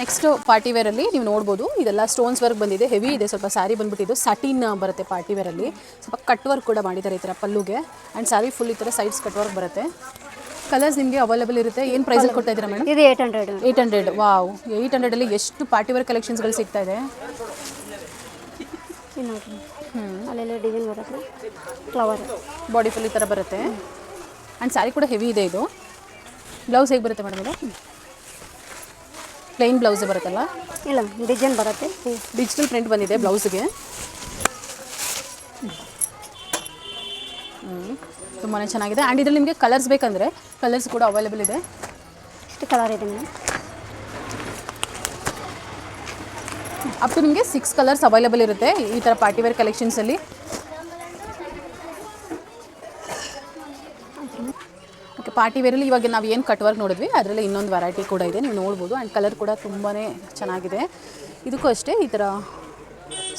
ನೆಕ್ಸ್ಟ್ ಪಾರ್ಟಿ ವೇರಲ್ಲಿ ನೀವು ನೋಡ್ಬೋದು ಇದೆಲ್ಲ ಸ್ಟೋನ್ಸ್ ವರ್ಕ್ ಬಂದಿದೆ ಹೆವಿ ಇದೆ ಸ್ವಲ್ಪ ಸ್ಯಾರಿ ಬಂದ್ಬಿಟ್ಟಿದ್ದು ಸಟಿನ್ ಬರುತ್ತೆ ಪಾರ್ಟಿ ವೇರಲ್ಲಿ ಸ್ವಲ್ಪ ಕಟ್ ವರ್ಕ್ ಕೂಡ ಮಾಡಿದ್ದಾರೆ ಈ ಥರ ಪಲ್ಲುಗೆ. ಆ್ಯಂಡ್ ಸ್ಯಾರಿ ಫುಲ್ ಈ ಥರ ಸೈಡ್ಸ್ ಕಟ್ ವರ್ಕ್ ಬರುತ್ತೆ. ಕಲರ್ಸ್ ನಿಮಗೆ ಅವೈಲೇಬಲ್ ಇರುತ್ತೆ ಏನು ಪ್ರೈಸಲ್ಲಿ ಕೊಡ್ತಾ ಇದ್ದೀರಾ ಮೇಡಮ್ ಇದು eight hundred eight hundred wow eight ಹಂಡ್ರೆಡಲ್ಲಿ ಎಷ್ಟು ಪಾರ್ಟಿ ವೇರ್ ಕಲೆಕ್ಷನ್ಸ್ಗಳು ಸಿಗ್ತಾ ಇದೆ? ನೋಡ್ರಿ ಅಲ್ಲೆಲ್ಲ ಡಿಸೈನ್ ಬರುತ್ತೆ. ಫ್ಲವರ್ ಬಾಡಿ ಫುಲ್ ಈ ಥರ ಬರುತ್ತೆ. ಆ್ಯಂಡ್ ಸ್ಯಾರಿ ಕೂಡ ಹೆವಿ ಇದೆ ಇದು. ಬ್ಲೌಸ್ ಹೇಗೆ ಬರುತ್ತೆ ಮೇಡಮ್ ಇದು? ಪ್ಲೈನ್ ಬ್ಲೌಸ್ ಬರುತ್ತಲ್ಲ? ಇಲ್ಲ ಡಿಸೈನ್ ಬರುತ್ತೆ. ಡಿಜಿಟಲ್ ಪ್ರಿಂಟ್ ಬಂದಿದೆ ಬ್ಲೌಸ್ಗೆ ತುಂಬಾ ಚೆನ್ನಾಗಿದೆ. ಆ್ಯಂಡ್ ಇದರಲ್ಲಿ ನಿಮಗೆ ಕಲರ್ಸ್ ಬೇಕಂದರೆ ಕಲರ್ಸ್ ಕೂಡ ಅವೈಲೇಬಲ್ ಇದೆ. ಎಷ್ಟು ಕಲರ್ ಇದೆ ಮೇಡಮ್. ಅಪ್ ಟು ನಿಮಗೆ ಸಿಕ್ಸ್ ಕಲರ್ಸ್ ಅವೈಲೇಬಲ್ ಇರುತ್ತೆ ಈ ಥರ ಪಾರ್ಟಿವೇರ್ ಕಲೆಕ್ಷನ್ಸಲ್ಲಿ ಪಾರ್ಟಿ ವೇರಲ್ಲಿ ಇವಾಗ ನಾವು ಏನು ಕಟ್ ವರ್ಕ್ ನೋಡಿದ್ವಿ ಅದರಲ್ಲಿ ಇನ್ನೊಂದು ವೆರೈಟಿ ಕೂಡ ಇದೆ ನೀವು ನೋಡ್ಬೋದು. ಆ್ಯಂಡ್ ಕಲರ್ ಕೂಡ ತುಂಬಾ ಚೆನ್ನಾಗಿದೆ. ಇದಕ್ಕೂ ಅಷ್ಟೇ ಈ ಥರ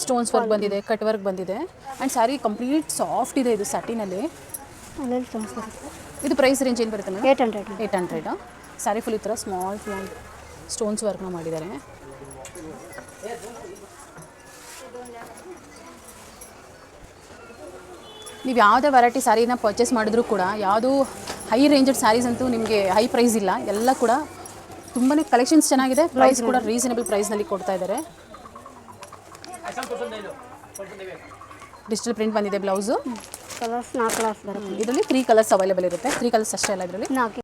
ಸ್ಟೋನ್ಸ್ ವರ್ಕ್ ಬಂದಿದೆ ಕಟ್ ವರ್ಕ್ ಬಂದಿದೆ. ಆ್ಯಂಡ್ ಸ್ಯಾರಿ ಕಂಪ್ಲೀಟ್ ಸಾಫ್ಟ್ ಇದೆ ಇದು ಸಟಿನಲ್ಲಿ ಇದು ಪ್ರೈಸ್ ರೇಂಜ್ ಏನು ಬರುತ್ತೆ madam eight hundred eight hundred sari full ಈ ಥರ ಸ್ಮಾಲ್ ಸ್ಟೋನ್ಸ್ ವರ್ಕ್ನ ಮಾಡಿದ್ದಾರೆ. ನೀವು ಯಾವುದೇ ವೆರೈಟಿ ಸ್ಯಾರಿನ ಪರ್ಚೇಸ್ ಮಾಡಿದ್ರೂ ಕೂಡ ಯಾವುದು ಹೈ ರೇಂಜಡ್ ಸ್ಯಾರೀಸ್ ಅಂತೂ ನಿಮಗೆ ಹೈ ಪ್ರೈಸ್ ಇಲ್ಲ. ಎಲ್ಲ ಕೂಡ ತುಂಬಾ ಕಲೆಕ್ಷನ್ಸ್ ಚೆನ್ನಾಗಿದೆ. ಪ್ರೈಸ್ ಕೂಡ ರೀಸನಬಲ್ ಪ್ರೈಸ್ನಲ್ಲಿ ಕೊಡ್ತಾ ಇದ್ದಾರೆ ಡಿಜಿಟಲ್ ಪ್ರಿಂಟ್ ಬಂದಿದೆ ಬ್ಲೌಸು ಕಲರ್ಸ್ ನಾಲ್ಕು ಕಲರ್ಸ್ ಬರುತ್ತೆ. ಇದರಲ್ಲಿ ತ್ರೀ ಕಲರ್ಸ್ ಅವೈಲೇಬಲ್ ಇರುತ್ತೆ. ತ್ರೀ ಕಲರ್ಸ್ ಅಷ್ಟೇ ಅಲ್ಲ ಇದರಲ್ಲಿ. ನಾಲ್ಕು.